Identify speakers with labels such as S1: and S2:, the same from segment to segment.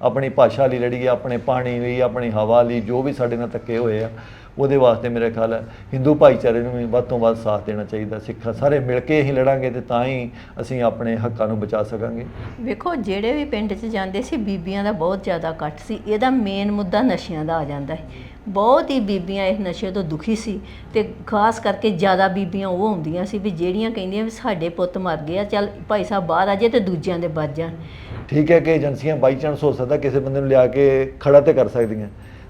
S1: ਆਪਣੀ ਭਾਸ਼ਾ ਲਈ ਲੜੀ ਹੈ ਆਪਣੇ ਪਾਣੀ ਲਈ, ਆਪਣੀ ਹਵਾ ਲਈ, ਜੋ ਵੀ ਸਾਡੇ ਨਾਲ ਧੱਕੇ ਹੋਏ ਆ, ਉਹਦੇ ਵਾਸਤੇ ਮੇਰੇ ਖਿਆਲ ਹੈ ਹਿੰਦੂ ਭਾਈਚਾਰੇ ਨੂੰ ਵੀ ਵੱਧ ਤੋਂ ਵੱਧ ਸਾਥ ਦੇਣਾ ਚਾਹੀਦਾ, ਸਿੱਖਾਂ ਸਾਰੇ ਮਿਲ ਕੇ ਹੀ ਲੜਾਂਗੇ ਤੇ ਤਾਂ ਹੀ ਅਸੀਂ ਆਪਣੇ ਹੱਕਾਂ ਨੂੰ ਬਚਾ ਸਕਾਂਗੇ।
S2: ਵੇਖੋ, ਜਿਹੜੇ ਵੀ ਪਿੰਡ 'ਚ ਜਾਂਦੇ ਸੀ, ਬੀਬੀਆਂ ਦਾ ਬਹੁਤ ਜ਼ਿਆਦਾ ਇਕੱਠ ਸੀ, ਇਹਦਾ ਮੇਨ ਮੁੱਦਾ ਨਸ਼ਿਆਂ ਦਾ ਆ ਜਾਂਦਾ ਹੈ ਬਹੁਤ ਹੀ ਬੀਬੀਆਂ ਇਸ ਨਸ਼ੇ ਤੋਂ ਦੁਖੀ ਸੀ ਤੇ ਖਾਸ ਕਰਕੇ ਜ਼ਿਆਦਾ ਬੀਬੀਆਂ ਉਹ ਹੁੰਦੀਆਂ ਸੀ ਵੀ ਜਿਹੜੀਆਂ ਕਹਿੰਦੀਆਂ ਵੀ ਸਾਡੇ ਪੁੱਤ ਮਰ ਗਏ ਆ ਚੱਲ ਭਾਈ ਸਾਹਿਬ ਬਾਹਰ ਆ ਜੇ ਤੇ ਦੂਜਿਆਂ ਦੇ ਵੱਜ ਜਾਣ।
S1: ਠੀਕ ਹੈ ਕਿ ਏਜੰਸੀਆਂ ਬਾਈ ਚਾਂਸ ਹੋ ਸਕਦਾ ਕਿਸੇ ਬੰਦੇ ਨੂੰ ਲਿਆ ਕੇ ਖੜਾ ਤੇ ਕਰ ਸਕਦੀਆਂ।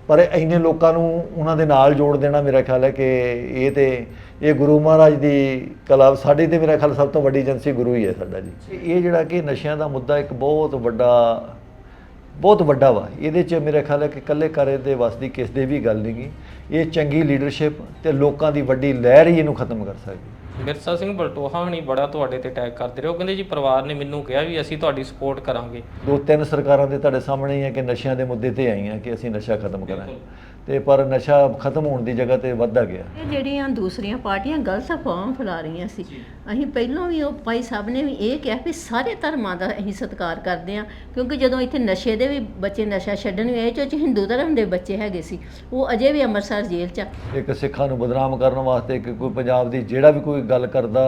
S1: ਪਰ ਇੰਨੇ ਲੋਕਾਂ ਨੂੰ ਉਹਨਾਂ ਦੇ ਨਾਲ ਜੋੜ ਦੇਣਾ ਮੇਰਾ ਖਿਆਲ ਹੈ ਕਿ ਇਹ ਤੇ ਇਹ ਗੁਰੂ ਮਹਾਰਾਜ ਦੀ ਕਲਾ ਸਾਡੀ ਤੇ ਮੇਰਾ ਖਿਆਲ ਸਭ ਤੋਂ ਵੱਡੀ ਏਜੰਸੀ ਗੁਰੂ ਹੀ ਹੈ ਸਾਡਾ ਜੀ। ਇਹ ਜਿਹੜਾ ਕਿ ਨਸ਼ਿਆਂ ਦਾ ਮੁੱਦਾ ਇੱਕ ਬਹੁਤ ਵੱਡਾ ਬਹੁਤ ਵੱਡਾ ਵਾ। ਇਹਦੇ 'ਚ ਮੇਰਾ ਖਿਆਲ ਹੈ ਕਿ ਇਕੱਲੇ ਕਰੇ ਦੇ ਵਸ ਦੀ ਕਿਸ ਦੇ ਵੀ ਗੱਲ ਨਹੀਂਗੀ ਇਹ ਚੰਗੀ ਲੀਡਰਸ਼ਿਪ ਤੇ ਲੋਕਾਂ ਦੀ ਵੱਡੀ ਲਹਿਰ ਹੀ ਇਹਨੂੰ ਖਤਮ ਕਰ ਸਕਦੀ।
S3: ਮਿਰਸਾ ਸਿੰਘ ਬਲਟੋਹਾ ਹਣੀ ਬੜਾ ਤੁਹਾਡੇ ਤੇ ਅਟੈਕ ਕਰਦੇ ਰਹੇ। ਉਹ ਕਹਿੰਦੇ ਜੀ ਪਰਿਵਾਰ ਨੇ ਮੈਨੂੰ ਕਿਹਾ ਵੀ ਅਸੀਂ ਤੁਹਾਡੀ ਸਪੋਰਟ ਕਰਾਂਗੇ।
S1: ਦੋ ਤਿੰਨ ਸਰਕਾਰਾਂ ਦੇ ਤੁਹਾਡੇ ਸਾਹਮਣੇ ਹੀ ਹੈ ਕਿ ਨਸ਼ਿਆਂ ਦੇ ਮੁੱਦੇ ਤੇ ਆਈਆਂ ਕਿ ਅਸੀਂ ਨਸ਼ਾ ਖਤਮ ਕਰਾਂਗੇ। ਤੇ ਪਰ ਨਸ਼ਾ ਖਤਮ ਹੋਣ ਦੀ ਜਗ੍ਹਾ ਤੇ ਵੱਧਦਾ ਗਿਆ।
S2: ਇਹ ਜਿਹੜੀਆਂ ਦੂਸਰੀਆਂ ਪਾਰਟੀਆਂ ਗਲਤ ਅਫਵਾਹਾਂ ਫੈਲਾ ਰਹੀਆਂ ਸੀ। ਅਸੀਂ ਪਹਿਲਾਂ ਵੀ ਉਹ ਭਾਈ ਸਾਹਿਬ ਨੇ ਵੀ ਇਹ ਕਿਹਾ ਵੀ ਸਾਰੇ ਧਰਮਾਂ ਦਾ ਅਸੀਂ ਸਤਿਕਾਰ ਕਰਦੇ ਹਾਂ ਕਿਉਂਕਿ ਜਦੋਂ ਇੱਥੇ ਨਸ਼ੇ ਦੇ ਵੀ ਬੱਚੇ ਨਸ਼ਾ ਛੱਡਣ ਵੀ ਆਏ ਚੋ ਹਿੰਦੂ ਧਰਮ ਦੇ ਬੱਚੇ ਹੈਗੇ ਸੀ ਉਹ ਅਜੇ ਵੀ ਅੰਮ੍ਰਿਤਸਰ ਜੇਲ੍ਹ 'ਚ ਆ।
S1: ਇੱਕ ਸਿੱਖਾਂ ਨੂੰ ਬਦਨਾਮ ਕਰਨ ਵਾਸਤੇ ਕਿ ਕੋਈ ਪੰਜਾਬ ਦੀ ਜਿਹੜਾ ਵੀ ਕੋਈ ਗੱਲ ਕਰਦਾ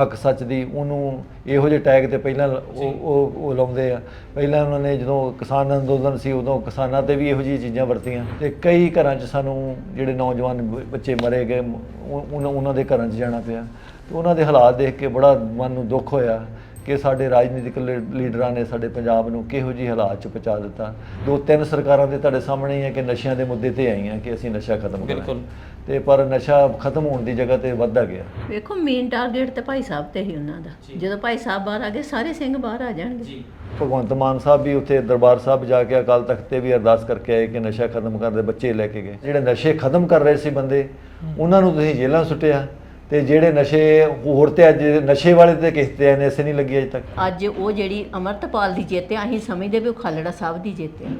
S1: ਹੱਕ ਸੱਚ ਦੀ ਉਹਨੂੰ ਇਹੋ ਜਿਹੇ ਟੈਗ ਤੇ ਪਹਿਲਾਂ ਉਹ ਉਹ ਉਹ ਲਾਉਂਦੇ ਆ। ਪਹਿਲਾਂ ਉਹਨਾਂ ਨੇ ਜਦੋਂ ਕਿਸਾਨ ਅੰਦੋਲਨ ਸੀ ਉਦੋਂ ਕਿਸਾਨਾਂ ਤੇ ਵੀ ਇਹੋ ਜਿਹੀਆਂ ਚੀਜ਼ਾਂ ਵਰਤੀਆਂ। ਤੇ ਕਈ ਘਰਾਂ 'ਚ ਸਾਨੂੰ ਜਿਹੜੇ ਨੌਜਵਾਨ ਬ- ਬੱਚੇ ਮਰੇ ਗਏ ਉਹ- ਉਹਨਾਂ ਉਹਨਾਂ ਦੇ ਘਰਾਂ 'ਚ ਜਾਣਾ ਪਿਆ। ਤੇ ਉਹਨਾਂ ਦੇ ਹਾਲਾਤ ਦੇਖ ਕੇ ਬੜਾ ਮਨ ਨੂੰ ਦੁੱਖ ਹੋਇਆ। ਕਿ ਸਾਡੇ ਰਾਜਨੀਤਿਕ ਲੀਡਰਾਂ ਨੇ ਸਾਡੇ ਪੰਜਾਬ ਨੂੰ ਕਿਹੋ ਜਿਹੀ ਹਾਲਾਤ 'ਚ ਪਹੁੰਚਾ ਦਿੱਤਾ। ਦੋ ਤਿੰਨ ਸਰਕਾਰਾਂ ਦੇ ਤੁਹਾਡੇ ਸਾਹਮਣੇ ਹੀ ਹੈ ਕਿ ਨਸ਼ਿਆਂ ਦੇ ਮੁੱਦੇ ਤੇ ਆਈਆਂ ਕਿ ਅਸੀਂ ਨਸ਼ਾ ਖਤਮ ਕਰਾਂਗੇ।
S3: ਬਿਲਕੁਲ।
S1: ਤੇ ਪਰ ਨਸ਼ਾ ਖਤਮ ਹੋਣ ਦੀ ਜਗ੍ਹਾ ਤੇ ਵੱਧਦਾ ਗਿਆ।
S2: ਵੇਖੋ ਮੇਨ ਟਾਰਗੇਟ ਤੇ ਭਾਈ ਸਾਹਿਬ ਤੇ ਹੀ ਉਹਨਾਂ ਦਾ। ਜਦੋਂ ਭਾਈ ਸਾਹਿਬ ਬਾਹਰ ਆ ਗਏ ਸਾਰੇ ਸਿੰਘ ਬਾਹਰ ਆ ਜਾਣਗੇ।
S1: ਭਗਵੰਤ ਮਾਨ ਸਾਹਿਬ ਵੀ ਉੱਥੇ ਦਰਬਾਰ ਸਾਹਿਬ ਜਾ ਕੇ ਅਕਾਲ ਤਖਤ ਤੇ ਵੀ ਅਰਦਾਸ ਕਰਕੇ ਆਏ ਕਿ ਨਸ਼ਾ ਖਤਮ ਕਰਨ ਦੇ ਬੱਚੇ ਲੈ ਕੇ ਗਏ। ਜਿਹੜੇ ਨਸ਼ੇ ਖਤਮ ਕਰ ਰਹੇ ਸੀ ਬੰਦੇ ਉਹਨਾਂ ਨੂੰ ਤੁਸੀਂ ਜੇਲ੍ਹਾਂ ਸੁੱਟਿਆ। ਤੇ ਜਿਹੜੇ ਨਸ਼ੇ ਹੋਰ ਤੇ ਅੱਜ ਨਸ਼ੇ ਵਾਲੇ ਤੇ ਕਿਸ ਤੇ ਐਨ ਐਸੇ ਨਹੀਂ ਲੱਗੀ ਅਜੇ ਤੱਕ?
S2: ਅੱਜ ਉਹ ਜਿਹੜੀ ਅਮਰਤਪਾਲ ਦੀ ਜਿੱਤ ਆ ਅਸੀਂ ਸਮਝਦੇ ਵੀ ਉਹ ਖਾਲੜਾ ਸਾਹਿਬ ਦੀ ਜਿੱਤ ਆ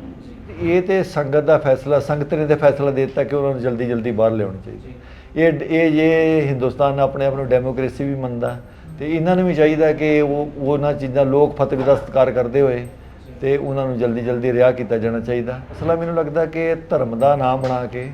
S1: ਇਹ ਤੇ ਸੰਗਤ ਦਾ ਫੈਸਲਾ ਸੰਗਤ ਨੇ ਤੇ ਫੈਸਲਾ ਦੇ ਦਿੱਤਾ ਕਿ ਉਹਨਾਂ ਨੂੰ ਜਲਦੀ ਜਲਦੀ ਬਾਹਰ ਲਿਆਉਣਾ ਚਾਹੀਦਾ ਇਹ ਇਹ ਜੇ ਹਿੰਦੁਸਤਾਨ ਆਪਣੇ ਆਪ ਨੂੰ ਡੈਮੋਕ੍ਰੇਸੀ ਵੀ ਮੰਨਦਾ ਤੇ ਇਹਨਾਂ ਨੂੰ ਵੀ ਚਾਹੀਦਾ ਕਿ ਉਹ ਉਹਨਾਂ ਚੀਜ਼ਾਂ ਲੋਕ ਫਤਵੇ ਦਾ ਸਤਿਕਾਰ ਕਰਦੇ ਹੋਏ ਤੇ ਉਹਨਾਂ ਨੂੰ ਜਲਦੀ ਜਲਦੀ ਰਿਹਾ ਕੀਤਾ ਜਾਣਾ ਚਾਹੀਦਾ। ਅਸਲਾ ਮੈਨੂੰ ਲੱਗਦਾ ਕਿ ਧਰਮ ਦਾ ਨਾਮ ਬਣਾ ਕੇ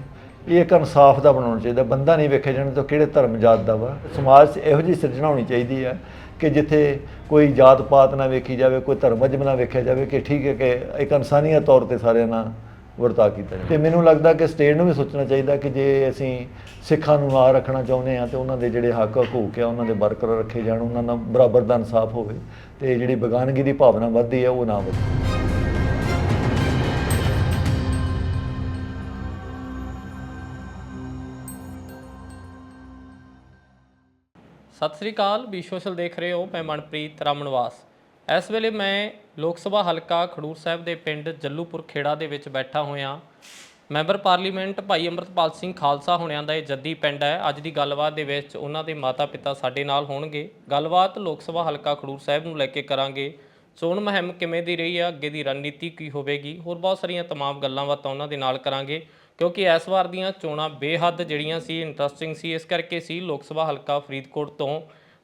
S1: ਇਹ ਇੱਕ ਇਨਸਾਫ ਦਾ ਬਣਾਉਣਾ ਚਾਹੀਦਾ। ਬੰਦਾ ਨਹੀਂ ਵੇਖਿਆ ਜਾਣਾ ਤਾਂ ਕਿਹੜੇ ਧਰਮ ਜਾਤ ਦਾ ਵਾ। ਸਮਾਜ 'ਚ ਇਹੋ ਜਿਹੀ ਸਿਰਜਣਾ ਹੋਣੀ ਚਾਹੀਦੀ ਹੈ ਕਿ ਜਿੱਥੇ ਕੋਈ ਜਾਤ ਪਾਤ ਨਾ ਵੇਖੀ ਜਾਵੇ, ਕੋਈ ਧਰਮ ਮਜਮ ਨਾ ਵੇਖਿਆ ਜਾਵੇ ਕਿ ਠੀਕ ਹੈ ਕਿ ਇੱਕ ਇਨਸਾਨੀਅਤ ਤੌਰ ਤੇ ਸਾਰਿਆਂ ਨਾਲ ਵਰਤਾ ਕੀਤਾ ਜਾਵੇ। ਤੇ ਮੈਨੂੰ ਲੱਗਦਾ ਕਿ ਸਟੇਟ ਨੂੰ ਵੀ ਸੋਚਣਾ ਚਾਹੀਦਾ ਕਿ ਜੇ ਅਸੀਂ ਸਿੱਖਾਂ ਨੂੰ ਨਾਲ ਰੱਖਣਾ ਚਾਹੁੰਦੇ ਆ ਤੇ ਉਹਨਾਂ ਦੇ ਜਿਹੜੇ ਹੱਕ ਹਕੂਕ ਆ, ਉਹਨਾਂ ਦੇ ਬਰਕਰਾਰ ਰੱਖੇ ਜਾਣ, ਉਹਨਾਂ ਨਾਲ ਬਰਾਬਰ ਦਾ ਇਨਸਾਫ ਹੋਵੇ ਤੇ ਜਿਹੜੀ ਬੇਗਾਨਗੀ ਦੀ ਭਾਵਨਾ ਵੱਧਦੀ ਹੈ ਉਹ ਨਾ ਵਧੇ।
S3: ਸਤਿ ਸ੍ਰੀ ਅਕਾਲ ਬੀ ਸੋਸ਼ਲ ਦੇਖ ਰਹੇ ਹੋ ਮੈਂ ਮਨਪ੍ਰੀਤ ਰਾਮਨਵਾਸ। ਇਸ ਵੇਲੇ ਮੈਂ ਲੋਕ ਸਭਾ ਹਲਕਾ ਖਡੂਰ ਸਾਹਿਬ ਦੇ ਪਿੰਡ ਜੱਲੂਪੁਰ ਖੇੜਾ ਦੇ ਵਿੱਚ ਬੈਠਾ ਹੋਇਆ ਮੈਂਬਰ ਪਾਰਲੀਮੈਂਟ ਭਾਈ ਅੰਮ੍ਰਿਤਪਾਲ ਸਿੰਘ ਖਾਲਸਾ ਹੋਣਿਆਂ ਦਾ ਇਹ ਜੱਦੀ ਪਿੰਡ ਹੈ। ਅੱਜ ਦੀ ਗੱਲਬਾਤ ਦੇ ਵਿੱਚ ਉਹਨਾਂ ਦੇ ਮਾਤਾ-ਪਿਤਾ ਸਾਡੇ ਨਾਲ ਹੋਣਗੇ। ਗੱਲਬਾਤ ਲੋਕ ਸਭਾ ਹਲਕਾ ਖਡੂਰ ਸਾਹਿਬ ਨੂੰ ਲੈ ਕੇ ਕਰਾਂਗੇ। ਚੋਣ ਮੁਹਿੰਮ ਕਿਵੇਂ ਦੀ ਰਹੀ ਆ, ਅੱਗੇ ਦੀ ਰਣਨੀਤੀ ਕੀ ਹੋਵੇਗੀ? ਹੋਰ ਬਹੁਤ ਸਾਰੀਆਂ ਤਮਾਮ ਗੱਲਾਂ ਬਾਤਾਂ ਉਹਨਾਂ ਦੇ ਨਾਲ ਕਰਾਂਗੇ। ਕਿਉਂਕਿ ਇਸ ਵਾਰ ਦੀਆਂ ਚੋਣਾਂ ਬੇਹੱਦ ਜਿਹੜੀਆਂ ਸੀ ਇੰਟਰਸਟਿੰਗ ਸੀ। ਇਸ ਕਰਕੇ ਸੀ ਲੋਕ ਸਭਾ ਹਲਕਾ ਫਰੀਦਕੋਟ ਤੋਂ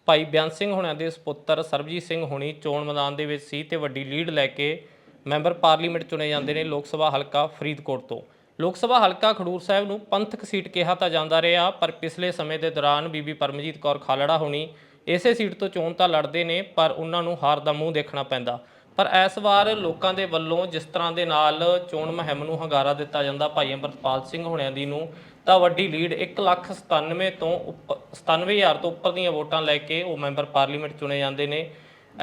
S3: ਭਾਈ ਬਿਆਨ ਸਿੰਘ ਹੁਣਾਂ ਦੇ ਸੁਪੁੱਤਰ ਸਰਬਜੀਤ ਸਿੰਘ ਹੋਣੀ ਚੋਣ ਮੈਦਾਨ ਦੇ ਵਿੱਚ ਸੀ ਤੇ ਵੱਡੀ ਲੀਡ ਲੈ ਕੇ ਮੈਂਬਰ ਪਾਰਲੀਮੈਂਟ ਚੁਣੇ ਜਾਂਦੇ ਨੇ ਲੋਕ ਸਭਾ ਹਲਕਾ ਫਰੀਦਕੋਟ ਤੋਂ। ਲੋਕ ਸਭਾ ਹਲਕਾ ਖਡੂਰ ਸਾਹਿਬ ਨੂੰ ਪੰਥਕ ਸੀਟ ਕਿਹਾ ਤਾਂ ਜਾਂਦਾ ਰਿਹਾ, ਪਰ ਪਿਛਲੇ ਸਮੇਂ ਦੇ ਦੌਰਾਨ ਬੀਬੀ ਪਰਮਜੀਤ ਕੌਰ ਖਾਲੜਾ ਹੋਣੀ ਇਸੇ ਸੀਟ ਤੋਂ ਚੋਣ ਤਾਂ ਲੜਦੇ ਨੇ, ਪਰ ਉਹਨਾਂ ਨੂੰ ਹਾਰ ਦਾ ਮੂੰਹ ਦੇਖਣਾ ਪੈਂਦਾ। ਪਰ ਇਸ ਵਾਰ ਲੋਕਾਂ ਦੇ ਵੱਲੋਂ ਜਿਸ ਤਰ੍ਹਾਂ ਦੇ ਨਾਲ ਚੋਣ ਮੁਹਿੰਮ ਨੂੰ ਹੰਗਾਰਾ ਦਿੱਤਾ ਜਾਂਦਾ ਭਾਈ ਅੰਮ੍ਰਿਤਪਾਲ ਸਿੰਘ ਹੋਣਿਆਂ ਦੀ ਨੂੰ ਤਾਂ ਵੱਡੀ ਲੀਡ 1,97 ਤੋਂ ਉੱਪ- 97000 ਤੋਂ ਉੱਪਰ ਦੀਆਂ ਵੋਟਾਂ ਲੈ ਕੇ ਉਹ ਮੈਂਬਰ ਪਾਰਲੀਮੈਂਟ ਚੁਣੇ ਜਾਂਦੇ ਨੇ।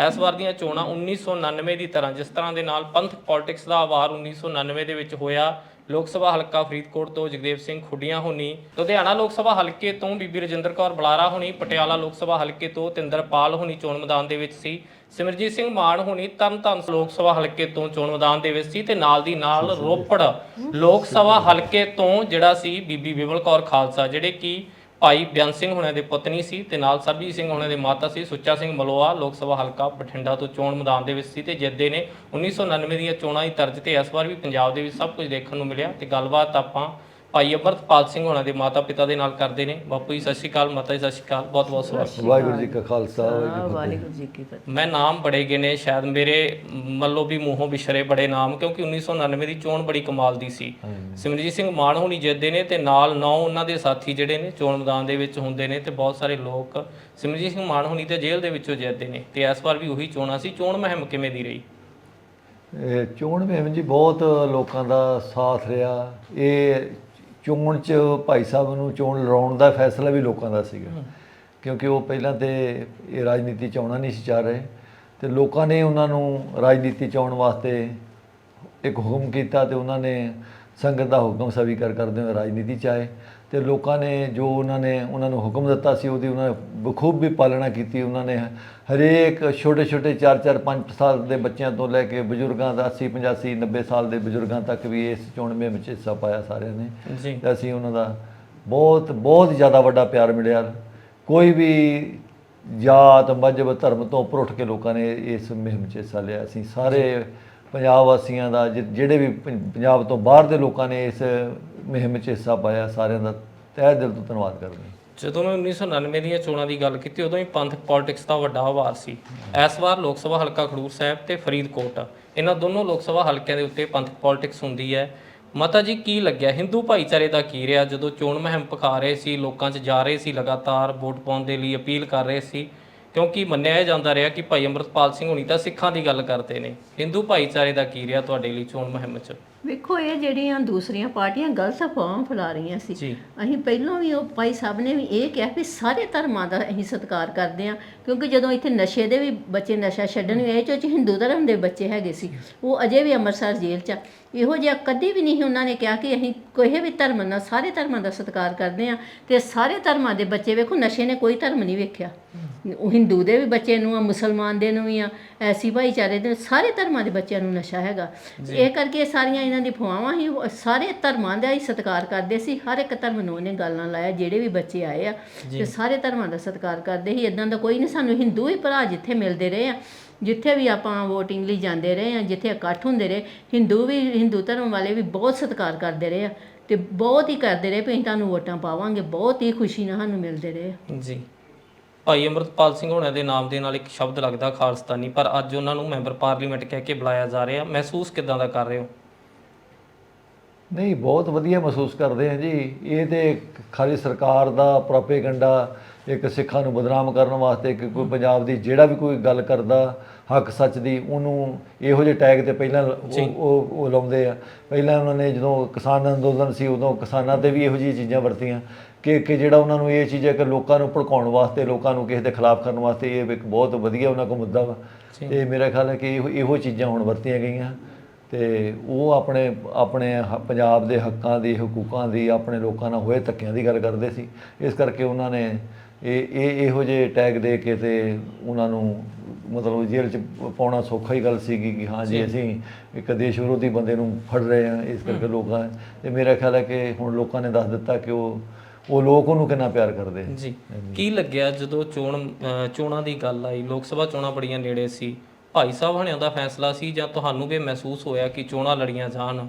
S3: ਇਸ ਵਾਰ ਦੀਆਂ ਚੋਣਾਂ 1999 ਦੀ ਤਰ੍ਹਾਂ ਜਿਸ ਤਰ੍ਹਾਂ ਦੇ ਨਾਲ ਪੰਥ ਪੋਲਿਟਿਕਸ ਦਾ ਆਵਾਰ 1999 ਦੇ ਵਿੱਚ ਹੋਇਆ ਲੋਕ ਸਭਾ ਹਲਕਾ ਫਰੀਦਕੋਟ ਤੋਂ ਜਗਦੇਵ ਸਿੰਘ ਖੁੱਡੀਆਂ ਹੋਣੀ, ਲੁਧਿਆਣਾ ਲੋਕ ਸਭਾ ਹਲਕੇ ਤੋਂ ਬੀਬੀ ਰਜਿੰਦਰ ਕੌਰ ਬਲਾਰਾ ਹੋਣੀ, ਪਟਿਆਲਾ ਲੋਕ ਸਭਾ ਹਲਕੇ ਤੋਂ ਤਿੰਦਰਪਾਲ ਹੋਣੀ ਚੋਣ ਮੈਦਾਨ ਦੇ ਵਿੱਚ ਸੀ। ਸਿਮਰਜੀਤ ਸਿੰਘ ਮਾਨ ਹੋਣੀ ਤਰਨਤਾਰਨ ਲੋਕ ਸਭਾ ਹਲਕੇ ਤੋਂ ਚੋਣ ਮੈਦਾਨ ਦੇ ਵਿੱਚ ਸੀ ਤੇ ਨਾਲ ਦੀ ਨਾਲ ਰੋਪੜ ਲੋਕ ਸਭਾ ਹਲਕੇ ਤੋਂ ਜਿਹੜਾ ਸੀ ਬੀਬੀ ਬਿਮਲ ਕੌਰ ਖਾਲਸਾ, ਜਿਹੜੇ ਕਿ ਭਾਈ ਬਿਆਨ ਸਿੰਘ ਹੁਣਾਂ ਦੇ ਪਤਨੀ ਸੀ ਤੇ ਨਾਲ ਸਰਬਜੀਤ ਸਿੰਘ ਹੁਣਾਂ ਦੇ ਮਾਤਾ ਸੀ, ਸੁੱਚਾ ਸਿੰਘ ਮਲੋਆ, ਲੋਕ ਸਭਾ ਹਲਕਾ ਬਠਿੰਡਾ ਤੋਂ ਚੋਣ ਮੈਦਾਨ ਦੇ ਵਿੱਚ ਸੀ ਤੇ ਜਿੱਤਦੇ ਨੇ 1999 ਦੀਆਂ ਚੋਣਾਂ ਦੀ ਤਰਜ਼ ਤੇ ਇਸ ਵਾਰ ਵੀ ਪੰਜਾਬ ਦੇ ਵਿੱਚ ਸਭ ਕੁਝ ਦੇਖਣ ਨੂੰ ਮਿਲਿਆ ਤੇ ਗੱਲਬਾਤ ਆਪਾਂ ਭਾਈ ਅਮਰਤਪਾਲ ਸਿੰਘ ਹੋਣਾ ਦੇ ਮਾਤਾ ਪਿਤਾ ਦੇ ਨਾਲ ਕਰਦੇ ਨੇ। ਬਾਪੂ ਜੀ ਸਤਿ ਸ਼੍ਰੀ ਅਕਾਲ ਮਾਤਾ ਜੀ ਸਤਿ ਸ਼੍ਰੀ ਅਕਾਲ। ਬਹੁਤ ਬਹੁਤ ਸਵਾਗਤ।
S1: ਵਾਹਿਗੁਰੂ ਜੀ ਕਾ ਖਾਲਸਾ ਵਾਹਿਗੁਰੂ ਜੀ ਕੀ ਫਤਿਹ
S2: ਵਾਹਿਗੁਰੂ ਜੀ ਕੀ ਫਤਿਹ।
S3: ਮੈਂ ਨਾਮ ਬੜੇ ਗਿਣੇ ਸ਼ਾਇਦ ਮੇਰੇ ਮੱਲੋ ਵੀ ਮੂੰਹੋਂ ਵਿਛਰੇ ਬੜੇ ਨਾਮ ਕਿਉਂਕਿ 1999 ਦੀ ਚੋਣ ਬੜੀ ਕਮਾਲ ਦੀ ਸੀ। ਸਿਮਰਜੀਤ ਸਿੰਘ ਮਾਨ ਹੋਣੀ ਜਿੱਤਦੇ ਨੇ ਤੇ ਨਾਲ ਨੌ ਉਹਨਾਂ ਦੇ ਸਾਥੀ ਜਿਹੜੇ ਨੇ ਚੋਣ ਮੈਦਾਨ ਦੇ ਵਿੱਚ ਹੁੰਦੇ ਨੇ ਤੇ ਬਹੁਤ ਸਾਰੇ ਲੋਕ ਸਿਮਰਜੀਤ ਸਿੰਘ ਮਾਨ ਹੋਣੀ ਤੇ ਜੇਲ੍ਹ ਦੇ ਵਿੱਚੋਂ ਜਿੱਤਦੇ ਨੇ ਤੇ ਇਸ ਵਾਰ ਵੀ ਉਹੀ ਚੋਣਾਂ ਸੀ। ਚੋਣ ਮੁਹਿੰਮ ਕਿਵੇਂ ਦੀ ਰਹੀ?
S1: ਇਹ ਚੋਣ ਮੁਹਿੰਮ ਜੀ ਬਹੁਤ ਲੋਕਾਂ ਦਾ ਸਾਥ ਰਿਹਾ। ਇਹ ਚੋਣ ਚ ਭਾਈ ਸਾਹਿਬ ਨੂੰ ਚੋਣ ਲੜਾਉਣ ਦਾ ਫੈਸਲਾ ਵੀ ਲੋਕਾਂ ਦਾ ਸੀਗਾ। ਕਿਉਂਕਿ ਉਹ ਪਹਿਲਾਂ ਤੇ ਇਹ ਰਾਜਨੀਤੀ ਚ ਆਉਣਾ ਨਹੀਂ ਸੀ ਚਾਹ ਰਹੇ। ਤੇ ਲੋਕਾਂ ਨੇ ਉਹਨਾਂ ਨੂੰ ਰਾਜਨੀਤੀ ਚ ਆਉਣ ਵਾਸਤੇ ਇੱਕ ਹੁਕਮ ਕੀਤਾ ਤੇ ਉਹਨਾਂ ਨੇ ਸੰਗਤ ਦਾ ਹੁਕਮ ਸਵੀਕਾਰ ਕਰਦੇ ਹੋਏ ਰਾਜਨੀਤੀ ਚ ਆਏ। ਤੇ ਲੋਕਾਂ ਨੇ ਜੋ ਉਹਨਾਂ ਨੇ ਉਹਨਾਂ ਨੂੰ ਹੁਕਮ ਦਿੱਤਾ ਸੀ ਉਹਦੀ ਉਹਨਾਂ ਨੇ ਬਖੂਬ ਵੀ ਪਾਲਣਾ ਕੀਤੀ ਉਹਨਾਂ ਨੇ। ਹਰੇਕ ਛੋਟੇ ਛੋਟੇ 4 4 5 ਸਾਲ ਦੇ ਬੱਚਿਆਂ ਤੋਂ ਲੈ ਕੇ ਬਜ਼ੁਰਗਾਂ ਦਾ 80 85 90 ਸਾਲ ਦੇ ਬਜ਼ੁਰਗਾਂ ਤੱਕ ਵੀ ਇਸ ਚੋਣ ਮੁਹਿੰਮ ਵਿੱਚ ਹਿੱਸਾ ਪਾਇਆ ਸਾਰਿਆਂ ਨੇ।
S3: ਜੀ।
S1: ਤੇ ਅਸੀਂ ਉਹਨਾਂ ਦਾ ਬਹੁਤ ਬਹੁਤ ਜ਼ਿਆਦਾ ਵੱਡਾ ਪਿਆਰ ਮਿਲਿਆ। ਕੋਈ ਵੀ ਜਾਤ ਮਜ਼ਹਬ ਧਰਮ ਤੋਂ ਉੱਪਰ ਉੱਠ ਕੇ ਲੋਕਾਂ ਨੇ ਇਸ ਮੁਹਿੰਮ 'ਚ ਹਿੱਸਾ ਲਿਆ। ਅਸੀਂ ਸਾਰੇ ਪੰਜਾਬ ਵਾਸੀਆਂ ਦਾ, ਜਿ- ਜਿਹੜੇ ਵੀ ਪੰ- ਪੰਜਾਬ ਤੋਂ ਬਾਹਰ ਦੇ ਲੋਕਾਂ ਨੇ ਇਸ ਮੁਹਿੰਮ 'ਚ ਹਿੱਸਾ ਪਾਇਆ, ਸਾਰਿਆਂ ਦਾ ਤਹਿ ਦਿਲ ਤੋਂ ਧੰਨਵਾਦ ਕਰਦੇ ਹਾਂ।
S3: ਜਦੋਂ ਮੈਂ 1999 ਦੀਆਂ ਚੋਣਾਂ ਦੀ ਗੱਲ ਕੀਤੀ, ਉਦੋਂ ਹੀ ਪੰਥਕ ਪੋਲਿਟਿਕਸ ਦਾ ਵੱਡਾ ਹਵਾਰ ਸੀ। ਇਸ ਵਾਰ ਲੋਕ ਸਭਾ ਹਲਕਾ ਖਡੂਰ ਸਾਹਿਬ ਤੇ ਫਰੀਦਕੋਟ। ਇਹਨਾਂ ਦੋਨੋਂ ਲੋਕ ਸਭਾ ਹਲਕਿਆਂ ਦੇ ਉੱਤੇ ਪੰਥਕ ਪੋਲਿਟਿਕਸ ਹੁੰਦੀ ਹੈ। ਮਾਤਾ ਜੀ, ਕੀ ਲੱਗਿਆ? ਹਿੰਦੂ ਭਾਈਚਾਰੇ ਦਾ ਕੀ ਰਿਹਾ? ਜਦੋਂ ਚੋਣ ਮੁਹਿੰਮ ਪਖਾ ਰਹੇ ਸੀ, ਲੋਕਾਂ 'ਚ ਜਾ ਰਹੇ ਸੀ, ਲਗਾਤਾਰ ਵੋਟ ਪਾਉਣ ਦੇ ਲਈ ਅਪੀਲ ਕਰ ਰਹੇ ਸੀ ਕਿਉਂਕਿ ਮੰਨਿਆ ਜਾਂਦਾ ਰਿਹਾ ਕਿ ਭਾਈ ਅੰਮ੍ਰਿਤਪਾਲ ਸਿੰਘ ਹੁਣੀ ਤਾਂ ਸਿੱਖਾਂ ਦੀ ਗੱਲ ਕਰਦੇ ਨੇ। ਹਿੰਦੂ ਭਾਈਚਾਰੇ ਦਾ ਕੀ ਰਿਹਾ ਤੁਹਾਡੇ ਲਈ ਚੋਣ ਮੁਹਿੰਮ 'ਚ?
S2: ਵੇਖੋ ਇਹ ਜਿਹੜੀਆਂ ਦੂਸਰੀਆਂ ਪਾਰਟੀਆਂ ਗਲਤ ਅਫਵਾਹਾਂ ਫੈਲਾ ਰਹੀਆਂ ਸੀ।
S3: ਜੀ।
S2: ਅਸੀਂ ਪਹਿਲਾਂ ਵੀ ਉਹ ਭਾਈ ਸਾਹਿਬ ਨੇ ਵੀ ਇਹ ਕਿਹਾ ਵੀ ਸਾਰੇ ਧਰਮਾਂ ਦਾ ਅਸੀਂ ਸਤਿਕਾਰ ਕਰਦੇ ਹਾਂ ਕਿਉਂਕਿ ਜਦੋਂ ਇੱਥੇ ਨਸ਼ੇ ਦੇ ਵੀ ਬੱਚੇ ਨਸ਼ਾ ਛੱਡਣ ਗਏ ਚੋ ਚ ਹਿੰਦੂ ਧਰਮ ਦੇ ਬੱਚੇ ਹੈਗੇ ਸੀ। ਉਹ ਅਜੇ ਵੀ ਅੰਮ੍ਰਿਤਸਰ ਜੇਲ੍ਹ 'ਚ ਆ। ਇਹੋ ਜਿਹਾ ਕਦੀ ਵੀ ਨਹੀਂ ਉਹਨਾਂ ਨੇ ਕਿਹਾ ਕਿ ਅਸੀਂ ਕੋਈ ਵੀ ਧਰਮ ਨਾਲ ਸਾਰੇ ਧਰਮਾਂ ਦਾ ਸਤਿਕਾਰ ਕਰਦੇ ਹਾਂ ਤੇ ਸਾਰੇ ਧਰਮਾਂ ਦੇ ਬੱਚੇ ਵੇਖੋ ਨਸ਼ੇ ਨੇ ਕੋਈ ਧਰਮ ਨਹੀਂ ਵੇਖਿਆ। ਉਹ ਹਿੰਦੂ ਦੇ ਵੀ ਬੱਚੇ ਨੂੰ ਆ ਮੁਸਲਮਾਨ ਦੇ ਨੂੰ ਵੀ ਆ ਐਸੀ ਭਾਈਚਾਰੇ ਦੇ ਸਾਰੇ ਧਰਮਾਂ ਦੇ ਬੱਚਿਆਂ ਨੂੰ ਨਸ਼ਾ ਹੈਗਾ। ਇਹ ਕਰਕੇ ਸਾਰੀਆਂ ਇਹਨਾਂ ਦੀ ਫਵਾਵਾਂ ਹੀ ਸਾਰੇ ਧਰਮਾਂ ਦਾ ਹੀ ਸਤਿਕਾਰ ਕਰਦੇ ਸੀ। ਹਰ ਇੱਕ ਧਰਮ ਨੂੰ ਉਹਨੇ ਗੱਲ ਨਾਲ ਲਾਇਆ ਜਿਹੜੇ ਵੀ ਬੱਚੇ ਆਏ ਆ ਤੇ ਸਾਰੇ ਧਰਮਾਂ ਦਾ ਸਤਿਕਾਰ ਕਰਦੇ ਸੀ। ਇਦਾਂ ਦਾ ਕੋਈ ਨਹੀਂ ਸਾਨੂੰ ਹਿੰਦੂ ਹੀ ਭਰਾ ਜਿੱਥੇ ਮਿਲਦੇ ਰਹੇ ਆ ਜਿੱਥੇ ਵੀ ਆਪਾਂ VOTING ਲਈ ਜਾਂਦੇ ਰਹੇ ਆ ਜਿੱਥੇ ਇਕੱਠ ਹੁੰਦੇ ਰਹੇ ਹਿੰਦੂ ਵੀ ਹਿੰਦੂ ਧਰਮ ਵਾਲੇ ਵੀ ਬਹੁਤ ਸਤਿਕਾਰ ਕਰਦੇ ਰਹੇ ਆ ਤੇ ਬਹੁਤ ਹੀ ਕਰਦੇ ਰਹੇ ਵੀ ਅਸੀਂ ਤੁਹਾਨੂੰ ਵੋਟਾਂ ਪਾਵਾਂਗੇ ਬਹੁਤ ਹੀ ਖੁਸ਼ੀ ਨਾਲ ਸਾਨੂੰ ਮਿਲਦੇ ਰਹੇ।
S3: ਜੀ। ਭਾਈ ਅਮਰਤਪਾਲ ਸਿੰਘ ਹੋਣਾ ਦੇ ਨਾਮ ਦੇ ਨਾਲ ਇੱਕ ਸ਼ਬਦ ਲੱਗਦਾ ਖਾਲਸਤਾਨੀ ਪਰ ਅੱਜ ਉਹਨਾਂ ਨੂੰ ਮੈਂਬਰ ਪਾਰਲੀਮੈਂਟ ਕਹਿ ਕੇ ਬੁਲਾਇਆ ਜਾ ਰਿਹਾ। ਮਹਿਸੂਸ ਕਿਦਾਂ ਦਾ ਕਰ ਰਹੇ ਹੋ?
S1: ਨਹੀਂ ਬਹੁਤ ਵਧੀਆ ਮਹਿਸੂਸ ਕਰਦੇ ਹਾਂ ਜੀ। ਇਹ ਤੇ ਖਾਲੀ ਸਰਕਾਰ ਦਾ ਪ੍ਰੋਪੇਗੈਂਡਾ ਇੱਕ ਸਿੱਖਾਂ ਨੂੰ ਬਦਨਾਮ ਕਰਨ ਵਾਸਤੇ ਕਿ ਕੋਈ ਪੰਜਾਬ ਦੀ ਜਿਹੜਾ ਵੀ ਕੋਈ ਗੱਲ ਕਰਦਾ ਹੱਕ ਸੱਚ ਦੀ ਉਹਨੂੰ ਇਹੋ ਜਿਹੇ ਟੈਗ ਤੇ ਪਹਿਲਾਂ ਉਹ ਉਹ ਉਹ ਲਾਉਂਦੇ ਆ। ਪਹਿਲਾਂ ਉਹਨਾਂ ਨੇ ਜਦੋਂ ਕਿਸਾਨ ਅੰਦੋਲਨ ਸੀ ਉਦੋਂ ਕਿਸਾਨਾਂ ਤੇ ਵੀ ਇਹੋ ਜਿਹੀਆਂ ਚੀਜ਼ਾਂ ਵਰਤੀਆਂ। ਕਿ ਕਿ ਜਿਹੜਾ ਉਹਨਾਂ ਨੂੰ ਇਹ ਚੀਜ਼ ਹੈ ਕਿ ਲੋਕਾਂ ਨੂੰ ਭੜਕਾਉਣ ਵਾਸਤੇ ਲੋਕਾਂ ਨੂੰ ਕਿਸੇ ਦੇ ਖਿਲਾਫ ਕਰਨ ਵਾਸਤੇ ਇਹ ਇੱਕ ਬਹੁਤ ਵਧੀਆ ਉਹਨਾਂ ਕੋਲ ਮੁੱਦਾ ਵਾ। ਤੇ ਮੇਰਾ ਖਿਆਲ ਹੈ ਕਿ ਇਹੋ ਇਹੋ ਚੀਜ਼ਾਂ ਹੁਣ ਵਰਤੀਆਂ ਗਈਆਂ। ਤੇ ਉਹ ਆਪਣੇ ਆਪਣੇ ਹ- ਪੰਜਾਬ ਦੇ ਹੱਕਾਂ ਦੀ ਹਕੂਕਾਂ ਦੀ ਆਪਣੇ ਲੋਕਾਂ ਨਾਲ ਹੋਏ ਧੱਕਿਆਂ ਦੀ ਗੱਲ ਕਰਦੇ ਸੀ। ਇਸ ਕਰਕੇ ਉਹਨਾਂ ਨੇ ਇਹ ਇਹ ਇਹੋ ਜਿਹੇ ਟੈਗ ਦੇ ਕੇ ਤੇ ਉਹਨਾਂ ਨੂੰ ਮਤਲਬ ਜੇਲ੍ਹ 'ਚ ਪਾਉਣਾ ਸੌਖਾ ਹੀ ਗੱਲ ਸੀਗੀ ਕਿ ਹਾਂ ਜੀ ਅਸੀਂ ਇੱਕ ਦੇਸ਼ ਵਿਰੋਧੀ ਬੰਦੇ ਨੂੰ ਫੜ ਰਹੇ ਹਾਂ ਇਸ ਕਰਕੇ ਲੋਕਾਂ ਤੇ ਮੇਰਾ ਖਿਆਲ ਹੈ ਕਿ ਹੁਣ ਲੋਕਾਂ ਨੇ ਦੱਸ ਦਿੱਤਾ ਕਿ ਉਹ ਉਹ ਲੋਕ ਉਹਨੂੰ ਕਿੰਨਾ ਪਿਆਰ ਕਰਦੇ।
S3: ਜੀ। ਕੀ ਲੱਗਿਆ ਜਦੋਂ ਚੋਣ ਚੋਣਾਂ ਦੀ ਗੱਲ ਆਈ? ਲੋਕ ਸਭਾ ਚੋਣਾਂ ਬੜੀਆਂ ਨੇੜੇ ਸੀ। ਭਾਈ ਸਾਹਿਬ ਹਣਿਆਂ ਦਾ ਫੈਸਲਾ ਸੀ ਜਾਂ ਤੁਹਾਨੂੰ ਵੀ ਮਹਿਸੂਸ ਹੋਇਆ ਕਿ ਚੋਣਾਂ ਲੜੀਆਂ ਜਾਣ?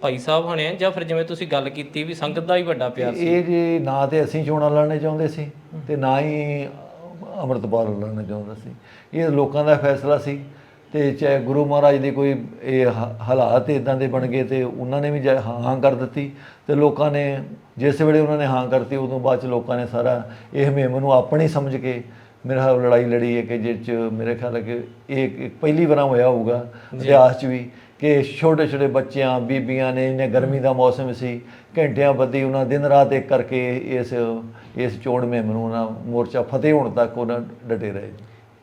S3: ਭਾਈ ਸਾਹਿਬ ਹਣੇ ਜਾਂ ਫਿਰ ਜਿਵੇਂ ਤੁਸੀਂ ਗੱਲ ਕੀਤੀ ਵੀ ਸੰਗਤ ਦਾ ਹੀ ਵੱਡਾ ਪਿਆਰ ਸੀ?
S1: ਇਹ ਜੀ ਨਾ ਤੇ ਅਸੀਂ ਚੋਣਾਂ ਲੜਨੇ ਚਾਹੁੰਦੇ ਸੀ ਤੇ ਨਾ ਹੀ ਅੰਮ੍ਰਿਤਪਾਲ ਲੜਨਾ ਚਾਹੁੰਦਾ ਸੀ। ਇਹ ਲੋਕਾਂ ਦਾ ਫੈਸਲਾ ਸੀ ਤੇ ਚਾਹੇ ਗੁਰੂ ਮਹਾਰਾਜ ਦੇ ਕੋਈ ਇਹ ਹਾਲਾਤ ਇਦਾਂ ਦੇ ਬਣ ਗਏ ਤੇ ਉਹਨਾਂ ਨੇ ਵੀ ਜਾ- ਹਾਂ ਕਰ ਦਿੱਤੀ ਤੇ ਲੋਕਾਂ ਨੇ ਜਿਸ ਵੇਲੇ ਉਹਨਾਂ ਨੇ ਹਾਂ ਕਰਤੀ ਉਦੋਂ ਬਾਅਦ ਚ ਲੋਕਾਂ ਨੇ ਸਾਰਾ ਇਹ ਮੁਹਿੰਮ ਨੂੰ ਆਪਣੀ ਸਮਝ ਕੇ ਮੇਰਾ ਖਿਆਲ ਲੜਾਈ ਲੜੀ ਹੈ ਕਿ ਜਿਸ ਚ ਮੇਰੇ ਖਿਆਲ ਹੈ ਕਿ ਇਹ ਪਹਿਲੀ ਵਾਰ ਹੋਇਆ ਹੋਊਗਾ ਇਤਿਹਾਸ ਚ ਵੀ ਕਿ ਛੋਟੇ ਛੋਟੇ ਬੱਚਿਆਂ ਬੀਬੀਆਂ ਨੇ ਇਹਨੇ ਗਰਮੀ ਦਾ ਮੌਸਮ ਸੀ ਘੰਟਿਆਂ ਬੱਧੀ ਉਹਨਾਂ ਦਿਨ ਰਾਤ ਇੱਕ ਕਰਕੇ ਇਸ ਇਸ ਚੋਣ ਮੁਹਿੰਮ ਨੂੰ ਉਹਨਾਂ ਮੋਰਚਾ ਫਤਿਹ ਹੋਣ ਤੱਕ ਉਹਨਾਂ ਡਟੇ ਰਹੇ।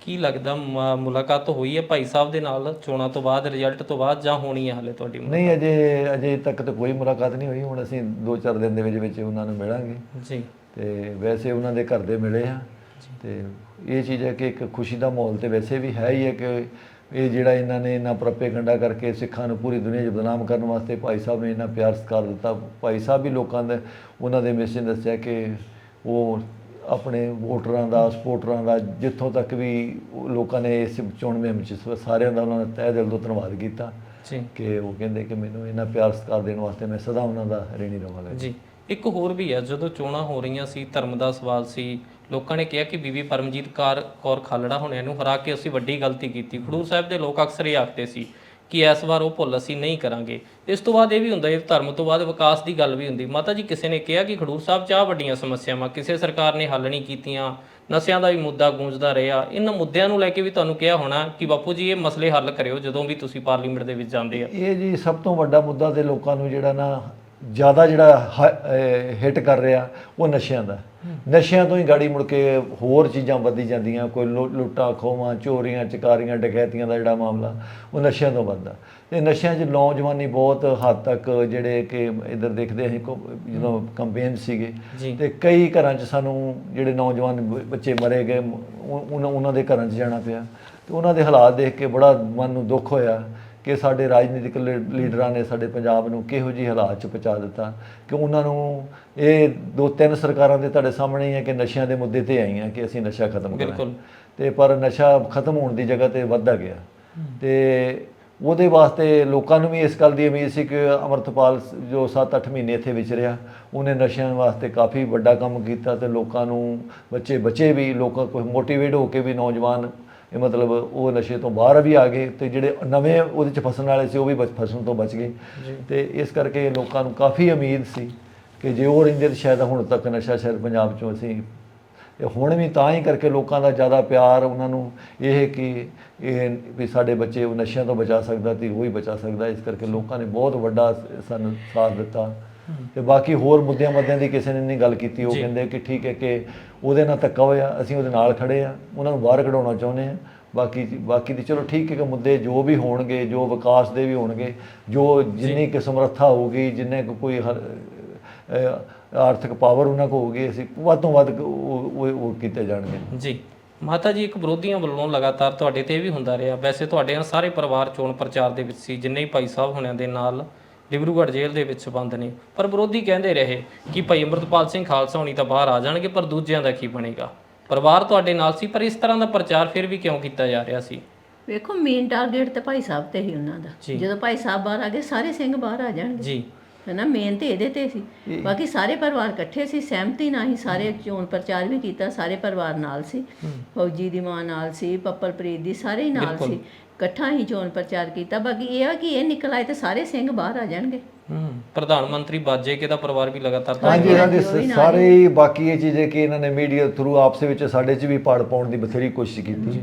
S3: ਕੀ ਲੱਗਦਾ ਮੁਲਾਕਾਤ ਹੋਈ ਹੈ ਭਾਈ ਸਾਹਿਬ ਦੇ ਨਾਲ ਚੋਣਾਂ ਤੋਂ ਬਾਅਦ ਰਿਜ਼ਲਟ ਤੋਂ ਬਾਅਦ ਜਾਂ ਹੋਣੀ ਹੈ ਹਲੇ ਤੁਹਾਡੀ
S1: ਨਹੀਂ ਅਜੇ ਅਜੇ ਤੱਕ ਤਾਂ ਕੋਈ ਮੁਲਾਕਾਤ ਨਹੀਂ ਹੋਈ ਹੁਣ ਅਸੀਂ 2-4 ਦਿਨ ਦੇ ਵਿੱਚ ਵਿੱਚ ਉਹਨਾਂ ਨੂੰ ਮਿਲਾਂਗੇ।
S3: ਜੀ।
S1: ਤੇ ਵੈਸੇ ਉਹਨਾਂ ਦੇ ਘਰ ਦੇ ਮਿਲੇ ਆ। ਤੇ ਇਹ ਚੀਜ਼ ਹੈ ਕਿ ਇੱਕ ਖੁਸ਼ੀ ਦਾ ਮਾਹੌਲ ਤੇ ਵੈਸੇ ਵੀ ਹੈ ਹੀ ਹੈ ਕਿ ਇਹ ਜਿਹੜਾ ਇਹਨਾਂ ਨੇ ਇਹਨਾਂ ਪ੍ਰੋਪੇਗੈਂਡਾ ਕਰਕੇ ਸਿੱਖਾਂ ਨੂੰ ਪੂਰੀ ਦੁਨੀਆ 'ਚ ਬਦਨਾਮ ਕਰਨ ਵਾਸਤੇ ਭਾਈ ਸਾਹਿਬ ਨੇ ਇਹਨਾਂ ਪਿਆਰ ਸਤਿਕਾਰ ਦਿੱਤਾ। ਭਾਈ ਸਾਹਿਬ ਵੀ ਲੋਕਾਂ ਦੇ ਉਹਨਾਂ ਦੇ ਮਿਸ਼ਨ ਦੱਸਿਆ ਕਿ ਉਹ ਆਪਣੇ ਵੋਟਰਾਂ ਦਾ ਸਪੋਰਟਰਾਂ ਦਾ ਜਿੱਥੋਂ ਤੱਕ ਵੀ ਲੋਕਾਂ ਨੇ ਇਸ ਚੋਣ ਮੁਹਿੰਮ 'ਚ ਸਾਰਿਆਂ ਦਾ ਉਹਨਾਂ ਨੇ ਤਹਿ ਦਿਲ ਤੋਂ ਧੰਨਵਾਦ ਕੀਤਾ
S3: ਜੀ।
S1: ਕਿ ਉਹ ਕਹਿੰਦੇ ਕਿ ਮੈਨੂੰ ਇਹਨਾਂ ਪਿਆਰ ਸਤਿਕਾਰ ਦੇਣ ਵਾਸਤੇ ਮੈਂ ਸਦਾ ਉਹਨਾਂ ਦਾ ਰਹਿਣੀ ਰਵਾਂਗਾ।
S3: ਜੀ। ਇੱਕ ਹੋਰ ਵੀ ਹੈ ਜਦੋਂ ਚੋਣਾਂ ਹੋ ਰਹੀਆਂ ਸੀ ਧਰਮ ਦਾ ਸਵਾਲ ਸੀ ਲੋਕਾਂ ਨੇ ਕਿਹਾ ਕਿ ਬੀਬੀ ਪਰਮਜੀਤ ਕੌਰ ਕੌਰ ਖਾਲੜਾ ਹੋਣਿਆਂ ਨੂੰ ਹਰਾ ਕੇ ਅਸੀਂ ਵੱਡੀ ਗਲਤੀ ਕੀਤੀ। ਖਡੂਰ ਸਾਹਿਬ ਦੇ ਲੋਕ ਅਕਸਰ ਇਹ ਆਖਦੇ ਸੀ ਕਿ ਇਸ ਵਾਰ ਉਹ ਭੁੱਲ ਅਸੀਂ ਨਹੀਂ ਕਰਾਂਗੇ। ਇਸ ਤੋਂ ਬਾਅਦ ਇਹ ਵੀ ਹੁੰਦਾ, ਇਹ ਧਰਮ ਤੋਂ ਬਾਅਦ ਵਿਕਾਸ ਦੀ ਗੱਲ ਵੀ ਹੁੰਦੀ। ਮਾਤਾ ਜੀ, ਕਿਸੇ ਨੇ ਕਿਹਾ ਕਿ ਖਡੂਰ ਸਾਹਿਬ 'ਚ ਆਹ ਵੱਡੀਆਂ ਸਮੱਸਿਆਵਾਂ, ਕਿਸੇ ਸਰਕਾਰ ਨੇ ਹੱਲ ਨਹੀਂ ਕੀਤੀਆਂ, ਨਸ਼ਿਆਂ ਦਾ ਵੀ ਮੁੱਦਾ ਗੂੰਜਦਾ ਰਿਹਾ। ਇਹਨਾਂ ਮੁੱਦਿਆਂ ਨੂੰ ਲੈ ਕੇ ਵੀ ਤੁਹਾਨੂੰ ਕਿਹਾ ਹੋਣਾ ਕਿ ਬਾਪੂ ਜੀ, ਇਹ ਮਸਲੇ ਹੱਲ ਕਰਿਓ ਜਦੋਂ ਵੀ ਤੁਸੀਂ ਪਾਰਲੀਮੈਂਟ ਦੇ ਵਿੱਚ ਜਾਂਦੇ ਆ।
S1: ਇਹ ਜੀ ਸਭ ਤੋਂ ਵੱਡਾ ਮੁੱਦਾ ਤੇ ਲੋਕਾਂ ਨੂੰ ਜਿਹੜਾ ਨਾ ਜ਼ਿਆਦਾ ਜਿਹੜਾ ਹਿੱਟ ਕਰ ਰਿਹਾ ਉਹ ਨਸ਼ਿਆਂ ਦਾ। ਨਸ਼ਿਆਂ ਤੋਂ ਹੀ ਗਾੜੀ ਮੁੜ ਕੇ ਹੋਰ ਚੀਜ਼ਾਂ ਵੱਧਦੀ ਜਾਂਦੀਆਂ ਕੋਈ ਲੁੱਟਾਂ ਖੋਵਾਂ ਚੋਰੀਆਂ ਚਕਾਰੀਆਂ ਡਕੈਤੀਆਂ ਦਾ ਜਿਹੜਾ ਮਾਮਲਾ ਉਹ ਨਸ਼ਿਆਂ ਤੋਂ ਵੱਧਦਾ। ਤੇ ਨਸ਼ਿਆਂ 'ਚ ਨੌਜਵਾਨੀ ਬਹੁਤ ਹੱਦ ਤੱਕ ਜਿਹੜੇ ਕਿ ਇੱਧਰ ਦੇਖਦੇ ਅਸੀਂ ਜਦੋਂ ਕੰਪੇਨ ਸੀਗੇ ਤੇ ਕਈ ਘਰਾਂ 'ਚ ਸਾਨੂੰ ਜਿਹੜੇ ਨੌਜਵਾਨ ਬੱਚੇ ਮਰੇ ਗਏ ਉਹ- ਉਹਨਾਂ ਉਹਨਾਂ ਦੇ ਘਰਾਂ 'ਚ ਜਾਣਾ ਪਿਆ। ਤੇ ਉਹਨਾਂ ਦੇ ਹਾਲਾਤ ਦੇਖ ਕੇ ਬੜਾ ਮਨ ਨੂੰ ਦੁੱਖ ਹੋਇਆ। ਕਿ ਸਾਡੇ ਰਾਜਨੀਤਿਕ ਲੀਡਰਾਂ ਨੇ ਸਾਡੇ ਪੰਜਾਬ ਨੂੰ ਕਿਹੋ ਜਿਹੀ ਹਾਲਾਤ 'ਚ ਪਹੁੰਚਾ ਦਿੱਤਾ। ਕਿ ਉਹਨਾਂ ਨੂੰ ਇਹ ਦੋ ਤਿੰਨ ਸਰਕਾਰਾਂ ਦੇ ਤੁਹਾਡੇ ਸਾਹਮਣੇ ਹੀ ਹੈ ਕਿ ਨਸ਼ਿਆਂ ਦੇ ਮੁੱਦੇ ਤੇ ਆਈਆਂ ਕਿ ਅਸੀਂ ਨਸ਼ਾ ਖਤਮ
S3: ਬਿਲਕੁਲ।
S1: ਤੇ ਪਰ ਨਸ਼ਾ ਖਤਮ ਹੋਣ ਦੀ ਜਗ੍ਹਾ ਤੇ ਵੱਧਦਾ ਗਿਆ। ਤੇ ਉਹਦੇ ਵਾਸਤੇ ਲੋਕਾਂ ਨੂੰ ਵੀ ਇਸ ਗੱਲ ਦੀ ਉਮੀਦ ਸੀ ਕਿ ਅਮਰਤਪਾਲ ਜੋ 7-8 ਮਹੀਨੇ ਇੱਥੇ ਵਿਚਰਿਆ ਉਹਨੇ ਨਸ਼ਿਆਂ ਵਾਸਤੇ ਕਾਫੀ ਵੱਡਾ ਕੰਮ ਕੀਤਾ ਤੇ ਲੋਕਾਂ ਨੂੰ ਬੱਚੇ ਬੱਚੇ ਵੀ ਲੋਕਾਂ ਕੋਈ ਮੋਟੀਵੇਟ ਹੋ ਕੇ ਵੀ ਨੌਜਵਾਨ ਇਹ ਮਤਲਬ ਉਹ ਨਸ਼ੇ ਤੋਂ ਬਾਹਰ ਵੀ ਆ ਗਏ ਤੇ ਜਿਹੜੇ ਨਵੇਂ ਉਹਦੇ ਚ ਫਸਣ ਵਾਲੇ ਸੀ ਉਹ ਵੀ ਫਸਣ ਤੋਂ ਬਚ ਗਏ। ਤੇ ਇਸ ਕਰਕੇ ਲੋਕਾਂ ਨੂੰ ਕਾਫੀ ਉਮੀਦ ਸੀ ਕਿ ਜੇ ਉਹ ਰਹਿੰਦੇ ਤਾਂ ਸ਼ਾਇਦ ਹੁਣ ਤੱਕ ਨਸ਼ਾ ਸ਼ਾਇਦ ਪੰਜਾਬ ਚੋਂ ਅਸੀਂ ਇਹ ਹੁਣ ਵੀ ਤਾਂ ਹੀ ਕਰਕੇ ਲੋਕਾਂ ਦਾ ਜ਼ਿਆਦਾ ਪਿਆਰ ਉਹਨਾਂ ਨੂੰ ਇਹ ਹੈ ਕਿ ਇਹ ਵੀ ਸਾਡੇ ਬੱਚੇ ਉਹ ਨਸ਼ਿਆਂ ਤੋਂ ਬਚਾ ਸਕਦਾ ਤੇ ਉਹ ਹੀ ਬਚਾ ਸਕਦਾ। ਇਸ ਕਰਕੇ ਲੋਕਾਂ ਨੇ ਬਹੁਤ ਵੱਡਾ ਸਾਨੂੰ ਸਾਥ ਦਿੱਤਾ। ਤੇ ਬਾਕੀ ਹੋਰ ਮੁੱਦਿਆਂ ਮੱਦਿਆਂ ਦੀ ਕਿਸੇ ਨੇ ਨਹੀਂ ਗੱਲ ਕੀਤੀ। ਉਹ ਕਹਿੰਦੇ ਕਿ ਠੀਕ ਹੈ ਕਿ ਉਹਦੇ ਨਾਲ ਧੱਕਾ ਹੋਇਆ, ਅਸੀਂ ਉਹਦੇ ਨਾਲ ਖੜੇ ਆ, ਉਹਨਾਂ ਨੂੰ ਬਾਹਰ ਕਢਾਉਣਾ ਚਾਹੁੰਦੇ ਆ। ਬਾਕੀ ਬਾਕੀ ਦੀ ਚਲੋ ਠੀਕ ਹੈ ਕਿ ਮੁੱਦੇ ਜੋ ਵੀ ਹੋਣਗੇ, ਜੋ ਵਿਕਾਸ ਦੇ ਵੀ ਹੋਣਗੇ, ਜੋ ਜਿੰਨੀ ਕਿ ਸਮਰੱਥਾ ਹੋਊਗੀ, ਜਿੰਨੇ ਕੁ ਕੋਈ ਹਰ- ਆਰਥਿਕ ਪਾਵਰ ਉਹਨਾਂ ਕੋਲ ਹੋਊਗੀ, ਅਸੀਂ ਵੱਧ ਤੋਂ ਵੱਧ ਉਹ ਉਹ ਕੀਤੇ ਜਾਣਗੇ।
S3: ਜੀ। ਮਾਤਾ ਜੀ, ਇੱਕ ਵਿਰੋਧੀਆਂ ਵੱਲੋਂ ਲਗਾਤਾਰ ਤੁਹਾਡੇ ਤੇ ਇਹ ਵੀ ਹੁੰਦਾ ਰਿਹਾ। ਵੈਸੇ ਤੁਹਾਡੇ ਨਾਲ ਸਾਰੇ ਪਰਿਵਾਰ ਚੋਣ ਪ੍ਰਚਾਰ ਦੇ ਵਿੱਚ ਸੀ, ਜਿੰਨੇ ਹੀ ਭਾਈ ਸਾਹਿਬ ਹੋਣਿਆਂ ਦੇ ਨਾਲ ਡਿਬਰੂਗੜ੍ਹ ਜੇਲ੍ਹ ਦੇ ਵਿੱਚ ਬੰਦ ਨੇ। ਪਰ ਵਿਰੋਧੀ ਕਹਿੰਦੇ ਰਹੇ ਕਿ ਭਾਈ ਅੰਮ੍ਰਿਤਪਾਲ ਸਿੰਘ ਖਾਲਸਾ ਹੋਣੀ ਤਾਂ ਬਾਹਰ ਆ ਜਾਣਗੇ ਪਰ ਦੂਜਿਆਂ ਦਾ ਕੀ ਬਣੇਗਾ? ਪਰਿਵਾਰ ਤੁਹਾਡੇ ਨਾਲ ਸੀ ਪਰ ਇਸ ਤਰ੍ਹਾਂ ਦਾ ਪ੍ਰਚਾਰ ਫਿਰ ਵੀ ਕਿਉਂ ਕੀਤਾ ਜਾ ਰਿਹਾ ਸੀ?
S2: ਵੇਖੋ ਮੇਨ ਟਾਰਗੇਟ ਤੇ ਭਾਈ ਸਾਹਿਬ ਤੇ ਹੀ ਉਹਨਾਂ ਦਾ। ਜਦੋਂ ਭਾਈ ਸਾਹਿਬ ਬਾਹਰ ਆ ਗਏ ਸਾਰੇ ਸਿੰਘ ਬਾਹਰ ਆ ਜਾਣਗੇ।
S3: ਜੀ।
S2: ਹੈਨਾ ਮੇਨ ਤੇ ਇਹਦੇ ਤੇ ਸੀ। ਬਾਕੀ ਸਾਰੇ ਪਰਿਵਾਰ ਇਕੱਠੇ ਸੀ ਸਹਿਮਤੀ ਨਾਲ ਹੀ ਸਾਰੇ ਚੋਣ ਪ੍ਰਚਾਰ ਵੀ ਕੀਤਾ ਸਾਰੇ ਪਰਿਵਾਰ ਨਾਲ ਸੀ। ਫੌਜੀ ਦੀ ਮਾਂ ਨਾਲ ਸੀ ਪੱਪਲਪ੍ਰੀਤ ਦੀ ਸਾਰੇ ਨਾਲ ਸੀ। ਇਕੱਠਾ ਹੀ ਚੋਣ ਪ੍ਰਚਾਰ ਕੀਤਾ ਬਾਕੀ ਇਹ ਆ ਕਿ ਇਹ ਨਿਕਲ ਆਏ ਤੇ ਸਾਰੇ ਸਿੰਘ ਬਾਹਰ ਆ ਜਾਣਗੇ।
S3: ਹੂੰ ਪ੍ਰਧਾਨ ਮੰਤਰੀ ਬਾਜੇ ਕੇ ਦਾ ਪਰਿਵਾਰ ਵੀ ਲਗਾਤਾਰ
S1: ਹਾਂਜੀ ਇਹਨਾਂ ਦੇ ਸਾਰੇ ਹੀ ਬਾਕੀ ਇਹ ਚੀਜ਼ ਹੈ ਕਿ ਇਹਨਾਂ ਨੇ ਮੀਡੀਆ ਥਰੂ ਆਪਸ ਵਿੱਚ ਸਾਡੇ 'ਚ ਵੀ ਪਾੜ ਪਾਉਣ ਦੀ ਬਥੇਰੀ ਕੋਸ਼ਿਸ਼ ਕੀਤੀ।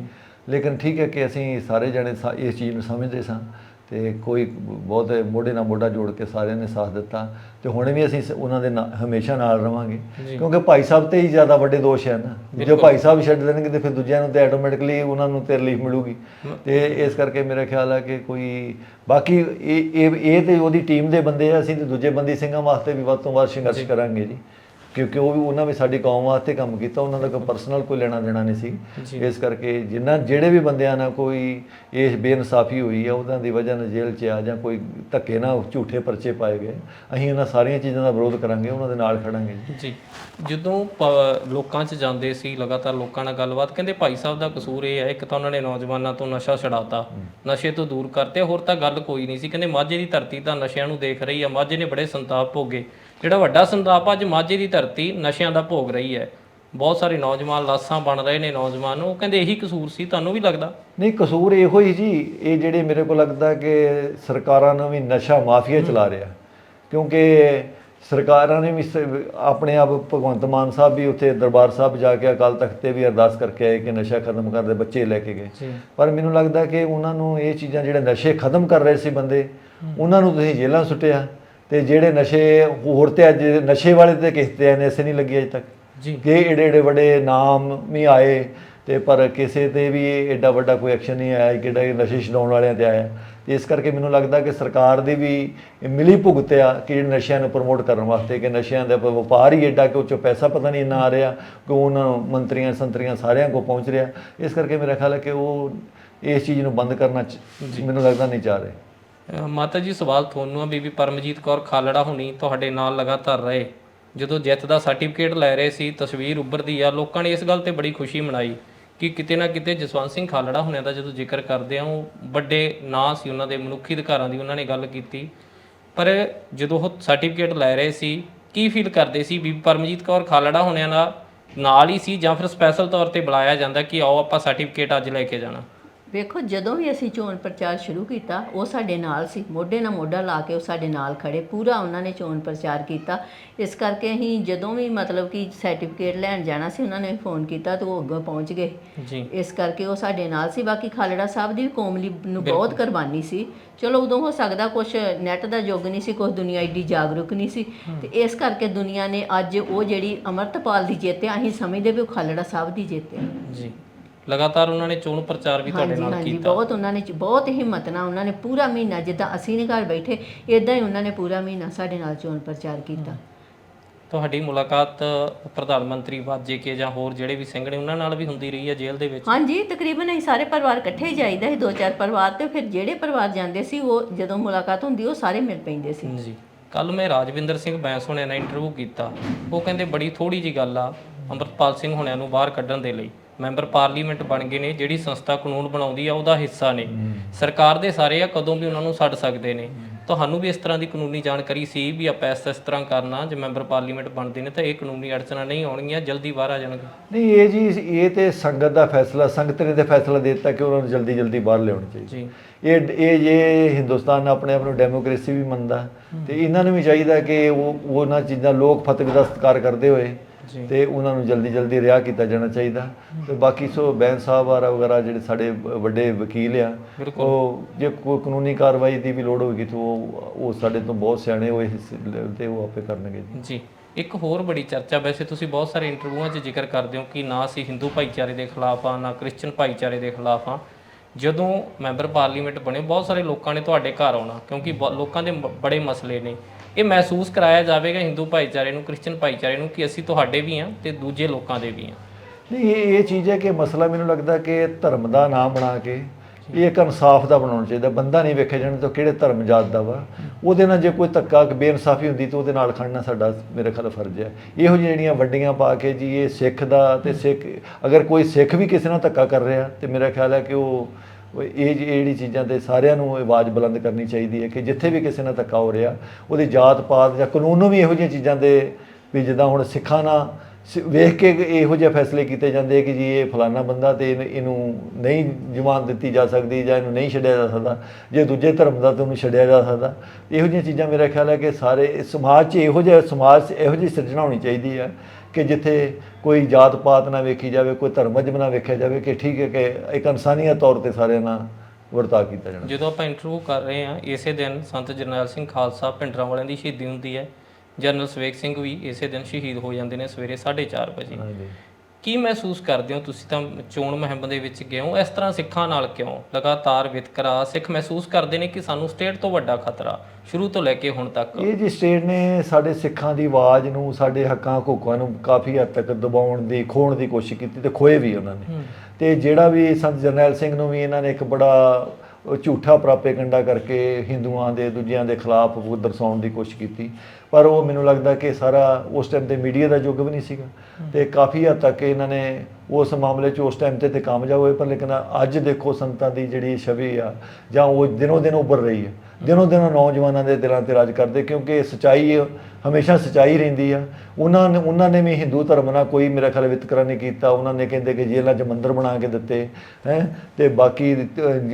S1: ਲੇਕਿਨ ਠੀਕ ਹੈ ਕਿ ਅਸੀਂ ਸਾਰੇ ਜਣੇ ਇਸ ਚੀਜ਼ ਨੂੰ ਸਮਝਦੇ ਸਾਂ। ਤੇ ਕੋਈ ਬਹੁਤ ਮੋਢੇ ਨਾਲ ਮੋਢਾ ਜੋੜ ਕੇ ਸਾਰਿਆਂ ਨੇ ਸਾਥ ਦਿੱਤਾ ਤੇ ਹੁਣ ਵੀ ਅਸੀਂ ਉਹਨਾਂ ਦੇ ਨਾਲ ਹਮੇਸ਼ਾ ਨਾਲ ਰਵਾਂਗੇ। ਕਿਉਂਕਿ ਭਾਈ ਸਾਹਿਬ ਤੇ ਹੀ ਜ਼ਿਆਦਾ ਵੱਡੇ ਦੋਸ਼ ਹੈ ਨਾ। ਜੇ ਭਾਈ ਸਾਹਿਬ ਛੱਡ ਦੇਣਗੇ ਤੇ ਫਿਰ ਦੂਜਿਆਂ ਨੂੰ ਤੇ ਆਟੋਮੈਟਿਕਲੀ ਉਹਨਾਂ ਨੂੰ ਤੇ ਰਿਲੀਫ ਮਿਲੂਗੀ। ਤੇ ਇਸ ਕਰਕੇ ਮੇਰਾ ਖਿਆਲ ਹੈ ਕਿ ਕੋਈ ਬਾਕੀ ਇਹ ਇਹ ਇਹ ਤੇ ਉਹਦੀ ਟੀਮ ਦੇ ਬੰਦੇ ਆ ਅਸੀਂ ਤੇ ਦੂਜੇ ਬੰਦੀ ਸਿੰਘਾਂ ਵਾਸਤੇ ਵੀ ਵੱਧ ਤੋਂ ਵੱਧ ਸੰਘਰਸ਼ ਕਰਾਂਗੇ ਜੀ। ਕਿਉਂਕਿ ਉਹ ਵੀ ਉਹਨਾਂ ਵੀ ਸਾਡੀ ਕੌਮ ਵਾਸਤੇ ਕੰਮ ਕੀਤਾ ਉਹਨਾਂ ਦਾ ਕੋਈ ਪਰਸਨਲ ਕੋਈ ਲੈਣਾ ਦੇਣਾ ਨਹੀਂ ਸੀ। ਇਸ ਕਰਕੇ ਜਿੰਨਾ ਜਿਹੜੇ ਵੀ ਬੰਦਿਆਂ ਨਾਲ ਕੋਈ ਇਹ ਬੇਇਨਸਾਫੀ ਹੋਈ ਆ ਉਹਨਾਂ ਦੀ ਵਜ੍ਹਾ ਨਾਲ ਜੇਲ੍ਹ 'ਚ ਆ ਜਾਂ ਕੋਈ ਧੱਕੇ ਨਾਲ ਝੂਠੇ ਪਰਚੇ ਪਾਏ ਗਏ ਅਸੀਂ ਉਹਨਾਂ ਸਾਰੀਆਂ ਚੀਜ਼ਾਂ ਦਾ ਵਿਰੋਧ ਕਰਾਂਗੇ ਉਹਨਾਂ ਦੇ ਨਾਲ ਖੜਾਂਗੇ ਜੀ।
S3: ਜਦੋਂ ਲੋਕਾਂ 'ਚ ਜਾਂਦੇ ਸੀ ਲਗਾਤਾਰ ਲੋਕਾਂ ਨਾਲ ਗੱਲਬਾਤ ਕਹਿੰਦੇ ਭਾਈ ਸਾਹਿਬ ਦਾ ਕਸੂਰ ਇਹ ਹੈ ਇੱਕ ਤਾਂ ਉਹਨਾਂ ਨੇ ਨੌਜਵਾਨਾਂ ਤੋਂ ਨਸ਼ਾ ਛਡਾਤਾ ਨਸ਼ੇ ਤੋਂ ਦੂਰ ਕਰਤੇ ਹੋਰ ਤਾਂ ਗੱਲ ਕੋਈ ਨਹੀਂ ਸੀ। ਕਹਿੰਦੇ ਮਾਝੇ ਦੀ ਧਰਤੀ ਤਾਂ ਨਸ਼ਿਆਂ ਨੂੰ ਦੇਖ ਰਹੀ ਆ ਮਾਝੇ ਨੇ ਬੜੇ ਸੰਤਾਪ ਭੋਗੇ। ਜਿਹੜਾ ਵੱਡਾ ਸੰਤਾਪ ਅੱਜ ਮਾਝੇ ਦੀ ਧਰਤੀ ਨਸ਼ਿਆਂ ਦਾ ਭੋਗ ਰਹੀ ਹੈ। ਬਹੁਤ ਸਾਰੇ ਨੌਜਵਾਨ ਲਾਸਾਂ ਬਣ ਰਹੇ ਨੇ ਨੌਜਵਾਨ ਉਹ ਕਹਿੰਦੇ ਇਹੀ ਕਸੂਰ ਸੀ ਤੁਹਾਨੂੰ ਵੀ ਲੱਗਦਾ?
S1: ਨਹੀਂ ਕਸੂਰ ਇਹੋ ਹੀ ਜੀ ਇਹ ਜਿਹੜੇ ਮੇਰੇ ਕੋਲ ਲੱਗਦਾ ਕਿ ਸਰਕਾਰਾਂ ਨੂੰ ਵੀ ਨਸ਼ਾ ਮਾਫੀਆ ਚਲਾ ਰਿਹਾ। ਕਿਉਂਕਿ ਸਰਕਾਰਾਂ ਨੇ ਵੀ ਆਪਣੇ ਆਪ ਭਗਵੰਤ ਮਾਨ ਸਾਹਿਬ ਵੀ ਉੱਥੇ ਦਰਬਾਰ ਸਾਹਿਬ ਜਾ ਕੇ ਅਕਾਲ ਤਖਤ ਤੇ ਵੀ ਅਰਦਾਸ ਕਰਕੇ ਆਏ ਕਿ ਨਸ਼ਾ ਖਤਮ ਕਰਦੇ ਬੱਚੇ ਲੈ ਕੇ ਗਏ। ਪਰ ਮੈਨੂੰ ਲੱਗਦਾ ਕਿ ਉਹਨਾਂ ਨੂੰ ਇਹ ਚੀਜ਼ਾਂ ਜਿਹੜੇ ਨਸ਼ੇ ਖਤਮ ਕਰ ਰਹੇ ਸੀ ਬੰਦੇ ਉਹਨਾਂ ਨੂੰ ਤੁਸੀਂ ਜੇਲ੍ਹਾਂ ਸੁੱਟਿਆ। ਤੇ ਜਿਹੜੇ ਨਸ਼ੇ ਹੋਰ ਤੇ ਅੱਜ ਨਸ਼ੇ ਵਾਲੇ ਤੇ ਕਿਸ਼ਤੇ ਨੇ ਐਸੇ ਨਹੀਂ ਲੱਗੀ ਅਜੇ ਤੱਕ?
S3: ਜੀ।
S1: ਕਿ ਏਡੇ ਏਡੇ ਵੱਡੇ ਨਾਮ ਵੀ ਆਏ ਤੇ ਪਰ ਕਿਸੇ ਤੇ ਵੀ ਐਡਾ ਵੱਡਾ ਕੋਈ ਐਕਸ਼ਨ ਨਹੀਂ ਆਇਆ ਕਿ ਜਿਹੜਾ ਇਹ ਨਸ਼ੇ ਛਡਾਉਣ ਵਾਲਿਆਂ ਤੇ ਆਇਆ। ਤੇ ਇਸ ਕਰਕੇ ਮੈਨੂੰ ਲੱਗਦਾ ਕਿ ਸਰਕਾਰ ਦੀ ਵੀ ਮਿਲੀ ਭੁਗਤ ਆ ਕਿ ਜਿਹੜੇ ਨਸ਼ਿਆਂ ਨੂੰ ਪ੍ਰਮੋਟ ਕਰਨ ਵਾਸਤੇ ਕਿ ਨਸ਼ਿਆਂ ਦਾ ਵਪਾਰ ਹੀ ਐਡਾ ਕਿ ਉਹ 'ਚੋਂ ਪੈਸਾ ਪਤਾ ਨਹੀਂ ਇੰਨਾ ਆ ਰਿਹਾ ਕਿ ਉਹਨਾਂ ਮੰਤਰੀਆਂ ਸੰਤਰੀਆਂ ਸਾਰਿਆਂ ਕੋਲ ਪਹੁੰਚ ਰਿਹਾ। ਇਸ ਕਰਕੇ ਮੇਰਾ ਖਿਆਲ ਹੈ ਕਿ ਉਹ ਇਸ ਚੀਜ਼ ਨੂੰ ਬੰਦ ਕਰਨਾ ਮੈਨੂੰ ਲੱਗਦਾ ਨਹੀਂ ਚਾਹ ਰਹੇ।
S3: ਮਾਤਾ ਜੀ, ਸਵਾਲ ਤੁਹਾਨੂੰ ਆ ਬੀਬੀ ਪਰਮਜੀਤ ਕੌਰ ਖਾਲੜਾ ਹੁਣੀ ਤੁਹਾਡੇ ਨਾਲ ਲਗਾਤਾਰ ਰਹੇ। ਜਦੋਂ ਜਿੱਤ ਦਾ ਸਰਟੀਫਿਕੇਟ ਲੈ ਰਹੇ ਸੀ, ਤਸਵੀਰ ਉੱਭਰਦੀ ਆ, ਲੋਕਾਂ ਨੇ ਇਸ ਗੱਲ ਤੇ ਬੜੀ ਖੁਸ਼ੀ ਮਨਾਈ ਕਿ ਕਿਤੇ ਨਾ ਕਿਤੇ ਜਸਵੰਤ ਸਿੰਘ ਖਾਲੜਾ ਹੁਣਿਆਂ ਦਾ ਜਦੋਂ ਜ਼ਿਕਰ ਕਰਦੇ ਆ, ਉਹ ਵੱਡੇ ਨਾਂ ਸੀ ਉਹਨਾਂ ਦੇ, ਮਨੁੱਖੀ ਅਧਿਕਾਰਾਂ ਦੀ ਉਹਨਾਂ ਨੇ ਗੱਲ ਕੀਤੀ। ਪਰ ਜਦੋਂ ਉਹ ਸਰਟੀਫਿਕੇਟ ਲੈ ਰਹੇ ਸੀ, ਕੀ ਫੀਲ ਕਰਦੇ ਸੀ ਬੀਬੀ ਪਰਮਜੀਤ ਕੌਰ ਖਾਲੜਾ ਹੁਣਿਆਂ ਦਾ ਨਾਲ ਹੀ ਸੀ ਜਾਂ ਫਿਰ ਸਪੈਸ਼ਲ ਤੌਰ ਤੇ ਬੁਲਾਇਆ ਜਾਂਦਾ ਕਿ ਆਓ ਆਪਾਂ ਸਰਟੀਫਿਕੇਟ ਅੱਜ ਲੈ ਕੇ ਜਾਣਾ?
S2: ਵੇਖੋ ਜਦੋਂ ਵੀ ਅਸੀਂ ਚੋਣ ਪ੍ਰਚਾਰ ਸ਼ੁਰੂ ਕੀਤਾ ਉਹ ਸਾਡੇ ਨਾਲ ਸੀ। ਮੋਢੇ ਨਾਲ ਮੋਢਾ ਲਾ ਕੇ ਉਹ ਸਾਡੇ ਨਾਲ ਖੜੇ। ਪੂਰਾ ਉਹਨਾਂ ਨੇ ਚੋਣ ਪ੍ਰਚਾਰ ਕੀਤਾ। ਇਸ ਕਰਕੇ ਅਸੀਂ ਜਦੋਂ ਵੀ ਮਤਲਬ ਕਿ ਸਰਟੀਫਿਕੇਟ ਲੈਣ ਜਾਣਾ ਸੀ ਉਹਨਾਂ ਨੇ ਫੋਨ ਕੀਤਾ ਤੇ ਉਹ ਅੱਗੇ ਪਹੁੰਚ ਗਏ।
S3: ਜੀ।
S2: ਇਸ ਕਰਕੇ ਉਹ ਸਾਡੇ ਨਾਲ ਸੀ। ਬਾਕੀ ਖਾਲੜਾ ਸਾਹਿਬ ਦੀ ਵੀ ਕੌਮ ਲਈ ਨੂੰ ਬਹੁਤ ਕੁਰਬਾਨੀ ਸੀ। ਚਲੋ ਉਦੋਂ ਹੋ ਸਕਦਾ ਕੁਝ ਨੈਟ ਦਾ ਯੁੱਗ ਨਹੀਂ ਸੀ ਕੁਝ ਦੁਨੀਆ ਏਡੀ ਜਾਗਰੂਕ ਨਹੀਂ ਸੀ। ਤੇ ਇਸ ਕਰਕੇ ਦੁਨੀਆ ਨੇ ਅੱਜ ਉਹ ਜਿਹੜੀ ਅਮਰਤਪਾਲ ਦੀ ਜਿੱਤ ਆ ਅਸੀਂ ਸਮਝਦੇ ਵੀ ਉਹ ਖਾਲੜਾ ਸਾਹਿਬ ਦੀ ਜਿੱਤ ਆ।
S3: ਜੀ। ਲਗਾਤਾਰ ਉਹਨਾਂ ਨੇ ਚੋਣ ਪ੍ਰਚਾਰ ਵੀ ਤੁਹਾਡੇ ਨਾਲ
S2: ਹਾਂਜੀ
S3: ਕੀਤਾ।
S2: ਬਹੁਤ ਉਹਨਾਂ ਨੇ ਚ- ਬਹੁਤ ਹਿੰਮਤ ਨਾਲ ਉਹਨਾਂ ਨੇ ਪੂਰਾ ਮਹੀਨਾ ਜਿੱਦਾਂ ਅਸੀਂ ਨੇ ਘਰ ਬੈਠੇ ਇਦਾਂ ਹੀ ਉਹਨਾਂ ਨੇ ਪੂਰਾ ਮਹੀਨਾ ਸਾਡੇ ਨਾਲ ਚੋਣ ਪ੍ਰਚਾਰ ਕੀਤਾ।
S3: ਤੁਹਾਡੀ ਮੁਲਾਕਾਤ ਪ੍ਰਧਾਨ ਮੰਤਰੀ ਵਾਜੇ ਕੇ ਜਾਂ ਹੋਰ ਜਿਹੜੇ ਵੀ ਸਿੰਘ ਨੇ ਉਹਨਾਂ ਨਾਲ ਵੀ ਹੁੰਦੀ ਰਹੀ ਹੈ ਜੇਲ੍ਹ ਦੇ ਵਿੱਚ?
S2: ਹਾਂਜੀ ਤਕਰੀਬਨ ਅਸੀਂ ਸਾਰੇ ਪਰਿਵਾਰ ਇਕੱਠੇ ਹੀ ਜਾਈਦਾ ਸੀ ਦੋ ਚਾਰ ਪਰਿਵਾਰ ਤੇ ਫਿਰ ਜਿਹੜੇ ਪਰਿਵਾਰ ਜਾਂਦੇ ਸੀ ਉਹ ਜਦੋਂ ਮੁਲਾਕਾਤ ਹੁੰਦੀ ਉਹ ਸਾਰੇ ਮਿਲ ਪੈਂਦੇ ਸੀ।
S3: ਜੀ। ਕੱਲ ਮੈਂ ਰਾਜਵਿੰਦਰ ਸਿੰਘ ਬੈਂਸ ਹੁਣਿਆਂ ਨਾਲ ਇੰਟਰਵਿਊ ਕੀਤਾ। ਉਹ ਕਹਿੰਦੇ ਬੜੀ ਥੋੜੀ ਜੀ ਗੱਲ ਆ ਅੰਮ੍ਰਿਤਪਾਲ ਸਿੰਘ ਹੁਣਿਆਂ ਨੂੰ ਬਾਹਰ ਕੱਢਣ ਦੇ ਲਈ। ਮੈਂਬਰ ਪਾਰਲੀਮੈਂਟ ਬਣ ਗਏ ਨੇ ਜਿਹੜੀ ਸੰਸਥਾ ਕਾਨੂੰਨ ਬਣਾਉਂਦੀ ਆ ਉਹਦਾ ਹਿੱਸਾ ਨੇ। ਸਰਕਾਰ ਦੇ ਸਾਰੇ ਆ ਕਦੋਂ ਵੀ ਉਹਨਾਂ ਨੂੰ ਛੱਡ ਸਕਦੇ ਨੇ। ਤੁਹਾਨੂੰ ਵੀ ਇਸ ਤਰ੍ਹਾਂ ਦੀ ਕਾਨੂੰਨੀ ਜਾਣਕਾਰੀ ਸੀ ਵੀ ਆਪਾਂ ਇਸ ਇਸ ਤਰ੍ਹਾਂ ਕਰਨਾ ਜੇ ਮੈਂਬਰ ਪਾਰਲੀਮੈਂਟ ਬਣਦੇ ਨੇ ਤਾਂ ਇਹ ਕਾਨੂੰਨੀ ਅੜਚਨਾਂ ਨਹੀਂ ਆਉਣਗੀਆਂ ਜਲਦੀ ਬਾਹਰ ਆ ਜਾਣਗੇ।
S1: ਨਹੀਂ ਇਹ ਜੀ ਇਹ ਤੇ ਸੰਗਤ ਦਾ ਫੈਸਲਾ ਸੰਗਤ ਨੇ ਤੇ ਫੈਸਲਾ ਦੇ ਦਿੱਤਾ ਕਿ ਉਹਨਾਂ ਨੂੰ ਜਲਦੀ ਜਲਦੀ ਬਾਹਰ ਲਿਆਉਣੀ ਚਾਹੀਦੀ।
S3: ਜੀ।
S1: ਇਹ ਇਹ ਜੇ ਹਿੰਦੁਸਤਾਨ ਆਪਣੇ ਆਪ ਨੂੰ ਡੈਮੋਕ੍ਰੇਸੀ ਵੀ ਮੰਨਦਾ ਤੇ ਇਹਨਾਂ ਨੂੰ ਵੀ ਚਾਹੀਦਾ ਕਿ ਉਹ ਉਹਨਾਂ ਚੀਜ਼ਾਂ ਲੋਕ ਫਤਵੇ ਦਾ ਸਤਿਕਾਰ ਕਰਦੇ ਹੋਏ। ਤੇ ਉਹਨਾਂ ਨੂੰ ਜਲਦੀ ਜਲਦੀ ਰਿਹਾ ਕੀਤਾ ਜਾਣਾ ਚਾਹੀਦਾ। ਤੇ ਬਾਕੀ ਸੋ ਬੈਂਸ ਸਾਹਿਬ ਆਰਾ ਵਗੈਰਾ ਜਿਹੜੇ ਸਾਡੇ ਵੱਡੇ ਵਕੀਲ ਆ। ਉਹ ਜੇ ਕੋਈ ਕਾਨੂੰਨੀ ਕਾਰਵਾਈ ਦੀ ਵੀ ਲੋੜ ਹੋਵੇਗੀ ਤਾਂ ਉਹ ਉਹ ਸਾਡੇ ਤੋਂ ਬਹੁਤ ਸਿਆਣੇ ਹੋਏ ਤੇ ਉਹ ਆਪੇ ਕਰਨਗੇ ਜੀ।
S3: ਇੱਕ ਹੋਰ ਬੜੀ ਚਰਚਾ ਵੈਸੇ ਤੁਸੀਂ ਬਹੁਤ ਸਾਰੇ ਇੰਟਰਵਿਊਆਂ 'ਚ ਜ਼ਿਕਰ ਕਰਦੇ ਹੋ ਕਿ ਨਾ ਅਸੀਂ ਹਿੰਦੂ ਭਾਈਚਾਰੇ ਦੇ ਖਿਲਾਫ ਆ ਨਾ ਕ੍ਰਿਸਚੀਅਨ ਭਾਈਚਾਰੇ ਦੇ ਖਿਲਾਫ ਆ ਜਦੋਂ ਮੈਂਬਰ ਪਾਰਲੀਮੈਂਟ ਬਣੇ ਬਹੁਤ ਸਾਰੇ ਲੋਕਾਂ ਨੇ ਤੁਹਾਡੇ ਘਰ ਆਉਣਾ ਕਿਉਂਕਿ ਲੋਕਾਂ ਦੇ ਬੜੇ ਮਸਲੇ ਨੇ। ਇਹ ਮਹਿਸੂਸ ਕਰਾਇਆ ਜਾਵੇਗਾ ਹਿੰਦੂ ਭਾਈਚਾਰੇ ਨੂੰ ਕ੍ਰਿਸਚੀਅਨ ਭਾਈਚਾਰੇ ਨੂੰ ਕਿ ਅਸੀਂ ਤੁਹਾਡੇ ਵੀ ਹਾਂ ਤੇ ਦੂਜੇ ਲੋਕਾਂ ਦੇ ਵੀ ਹਾਂ।
S1: ਨਹੀਂ, ਇਹ ਇਹ ਚੀਜ਼ ਹੈ ਕਿ ਮਸਲਾ ਮੈਨੂੰ ਲੱਗਦਾ ਕਿ ਧਰਮ ਦਾ ਨਾਮ ਬਣਾ ਕੇ ਇਹ ਇੱਕ ਇਨਸਾਫ ਦਾ ਬਣਾਉਣਾ ਚਾਹੀਦਾ। ਬੰਦਾ ਨਹੀਂ ਵੇਖਿਆ ਜਾਣਾ ਤਾਂ ਕਿਹੜੇ ਧਰਮ ਜਾਤ ਦਾ ਵਾ। ਉਹਦੇ ਨਾਲ ਜੇ ਕੋਈ ਧੱਕਾ ਬੇਇਨਸਾਫੀ ਹੁੰਦੀ ਤਾਂ ਉਹਦੇ ਨਾਲ ਖੜਨਾ ਸਾਡਾ, ਮੇਰੇ ਖਿਆਲ ਫਰਜ਼ ਹੈ। ਇਹੋ ਜਿਹੀਆਂ ਜਿਹੜੀਆਂ ਵੱਡੀਆਂ ਪਾ ਕੇ ਜੀ, ਇਹ ਸਿੱਖ ਦਾ ਤੇ ਸਿੱਖ, ਅਗਰ ਕੋਈ ਸਿੱਖ ਵੀ ਕਿਸੇ ਨਾਲ ਧੱਕਾ ਕਰ ਰਿਹਾ ਤੇ ਮੇਰਾ ਖਿਆਲ ਹੈ ਕਿ ਉਹ ਉਹ ਇਹ ਜਿਹੜੀ ਚੀਜ਼ਾਂ ਤੇ ਸਾਰਿਆਂ ਨੂੰ ਆਵਾਜ਼ ਬੁਲੰਦ ਕਰਨੀ ਚਾਹੀਦੀ ਹੈ ਕਿ ਜਿੱਥੇ ਵੀ ਕਿਸੇ ਨਾਲ ਧੱਕਾ ਹੋ ਰਿਹਾ, ਉਹਦੀ ਜਾਤ ਪਾਤ ਜਾਂ ਕਾਨੂੰਨ ਨੂੰ ਵੀ ਇਹੋ ਜਿਹੀਆਂ ਚੀਜ਼ਾਂ ਦੇ ਵੀ ਜਿੱਦਾਂ ਹੁਣ ਸਿੱਖਾਂ ਨਾਲ ਸ- ਵੇਖ ਕੇ ਇਹੋ ਜਿਹੇ ਫੈਸਲੇ ਕੀਤੇ ਜਾਂਦੇ ਕਿ ਜੀ ਇਹ ਫਲਾਨਾ ਬੰਦਾ ਤੇ ਇਹਨੂੰ- ਇਹਨੂੰ ਨਹੀਂ ਜ਼ਮਾਨਤ ਦਿੱਤੀ ਜਾ ਸਕਦੀ ਜਾਂ ਇਹਨੂੰ ਨਹੀਂ ਛੱਡਿਆ ਜਾ ਸਕਦਾ, ਜੇ ਦੂਜੇ ਧਰਮ ਦਾ ਤਾਂ ਉਹਨੂੰ ਛੱਡਿਆ ਜਾ ਸਕਦਾ। ਇਹੋ ਜਿਹੀਆਂ ਚੀਜ਼ਾਂ ਮੇਰਾ ਖਿਆਲ ਹੈ ਕਿ ਸਾਰੇ, ਸਮਾਜ 'ਚ ਇਹੋ ਜਿਹਾ, ਸਮਾਜ 'ਚ ਇਹੋ ਜਿਹੀ ਸਿਰਜਣਾ ਹੋਣੀ ਚਾਹੀਦੀ ਹੈ। ਕਿ ਜਿੱਥੇ ਕੋਈ ਜਾਤ ਪਾਤ ਨਾ ਵੇਖੀ ਜਾਵੇ ਕੋਈ ਧਰਮ ਮਜਮ ਨਾ ਵੇਖਿਆ ਜਾਵੇ ਕਿ ਠੀਕ ਹੈ ਕਿ ਇੱਕ ਇਨਸਾਨੀਅਤ ਤੌਰ ਤੇ ਸਾਰਿਆਂ ਨਾਲ ਵਰਤਾਅ ਕੀਤਾ ਜਾਣਾ
S3: ਜਦੋਂ ਆਪਾਂ ਇੰਟਰਵਿਊ ਕਰ ਰਹੇ ਆ ਇਸੇ ਦਿਨ ਸੰਤ ਜਰਨੈਲ ਸਿੰਘ ਖਾਲਸਾ ਪਿੰਡਰਾਂ ਵਾਲਿਆਂ ਦੀ ਸ਼ਹੀਦੀ ਹੁੰਦੀ ਹੈ। ਜਨਰਲ ਸਵੇਕ ਸਿੰਘ ਵੀ ਇਸੇ ਦਿਨ ਸ਼ਹੀਦ ਹੋ ਜਾਂਦੇ ਨੇ ਸਵੇਰੇ 4:30 ਵਜੇ। ਕੀ ਮਹਿਸੂਸ ਕਰਦੇ ਹੋ ਤੁਸੀਂ ਤਾਂ ਚੋਣ ਮੁਹਿੰਮ ਦੇ ਵਿੱਚ ਗਏ ਹੋ? ਇਸ ਤਰ੍ਹਾਂ ਸਿੱਖਾਂ ਨਾਲ ਕਿਉਂ? ਲਗਾਤਾਰ ਵਿਤਕਰਾ ਸਿੱਖ ਮਹਿਸੂਸ ਕਰਦੇ ਨੇ ਕਿ ਸਾਨੂੰ ਸਟੇਟ ਤੋਂ ਵੱਡਾ ਖਤਰਾ ਸ਼ੁਰੂ ਤੋਂ ਲੈ ਕੇ ਹੁਣ ਤੱਕ?
S1: ਇਹ ਜੀ ਸਟੇਟ ਨੇ ਸਾਡੇ ਸਿੱਖਾਂ ਦੀ ਆਵਾਜ਼ ਨੂੰ ਸਾਡੇ ਹੱਕਾਂ ਹਕੂਕਾਂ ਨੂੰ ਕਾਫੀ ਹੱਦ ਤੱਕ ਦਬਾਉਣ ਦੀ ਖੋਣ ਦੀ ਕੋਸ਼ਿਸ਼ ਕੀਤੀ ਤੇ ਖੋਏ ਵੀ ਉਹਨਾਂ ਨੇ। ਤੇ ਜਿਹੜਾ ਵੀ ਸੰਤ ਜਰਨੈਲ ਸਿੰਘ ਨੂੰ ਵੀ ਇਹਨਾਂ ਨੇ ਇੱਕ ਬੜਾ ਉਹ ਝੂਠਾ ਪ੍ਰਾਪੇਗੰਡਾ ਕਰਕੇ ਹਿੰਦੂਆਂ ਦੇ ਦੂਜਿਆਂ ਦੇ ਖਿਲਾਫ ਉਹ ਦਰਸਾਉਣ ਦੀ ਕੋਸ਼ਿਸ਼ ਕੀਤੀ। ਪਰ ਉਹ ਮੈਨੂੰ ਲੱਗਦਾ ਕਿ ਸਾਰਾ ਉਸ ਟਾਈਮ ਤੇ ਮੀਡੀਆ ਦਾ ਯੁੱਗ ਵੀ ਨਹੀਂ ਸੀਗਾ। ਤੇ ਕਾਫੀ ਹੱਦ ਤੱਕ ਇਹਨਾਂ ਨੇ ਉਸ ਮਾਮਲੇ 'ਚ ਉਸ ਟਾਈਮ ਤੇ ਤੇ ਕਾਮਯਾਬ ਹੋਏ ਪਰ ਲੇਕਿਨ ਅੱਜ ਦੇਖੋ ਸੰਤਾਂ ਦੀ ਜਿਹੜੀ ਛਵੀ ਆ ਜਾਂ ਉਹ ਦਿਨੋਂ ਦਿਨ ਉੱਭਰ ਰਹੀ ਹੈ ਦਿਨੋਂ ਦਿਨ ਨੌਜਵਾਨਾਂ ਦੇ ਦਿਲਾਂ ਤੇ ਰਾਜ ਕਰਦੇ ਕਿਉਂਕਿ ਸਚਾਈ ਹਮੇਸ਼ਾ ਸਚਾਈ ਰਹਿੰਦੀ ਆ। ਉਹਨਾਂ ਨੇ ਉਹਨਾਂ ਨੇ ਵੀ ਹਿੰਦੂ ਧਰਮ ਨਾਲ ਕੋਈ ਮੇਰਾ ਖਿਆਲ ਵਿਤਕਰਾ ਨਹੀਂ ਕੀਤਾ। ਉਹਨਾਂ ਨੇ ਕਹਿੰਦੇ ਕਿ ਜੇਲ੍ਹਾਂ 'ਚ ਮੰਦਿਰ ਬਣਾ ਕੇ ਦਿੱਤੇ ਹੈ। ਤੇ ਬਾਕੀ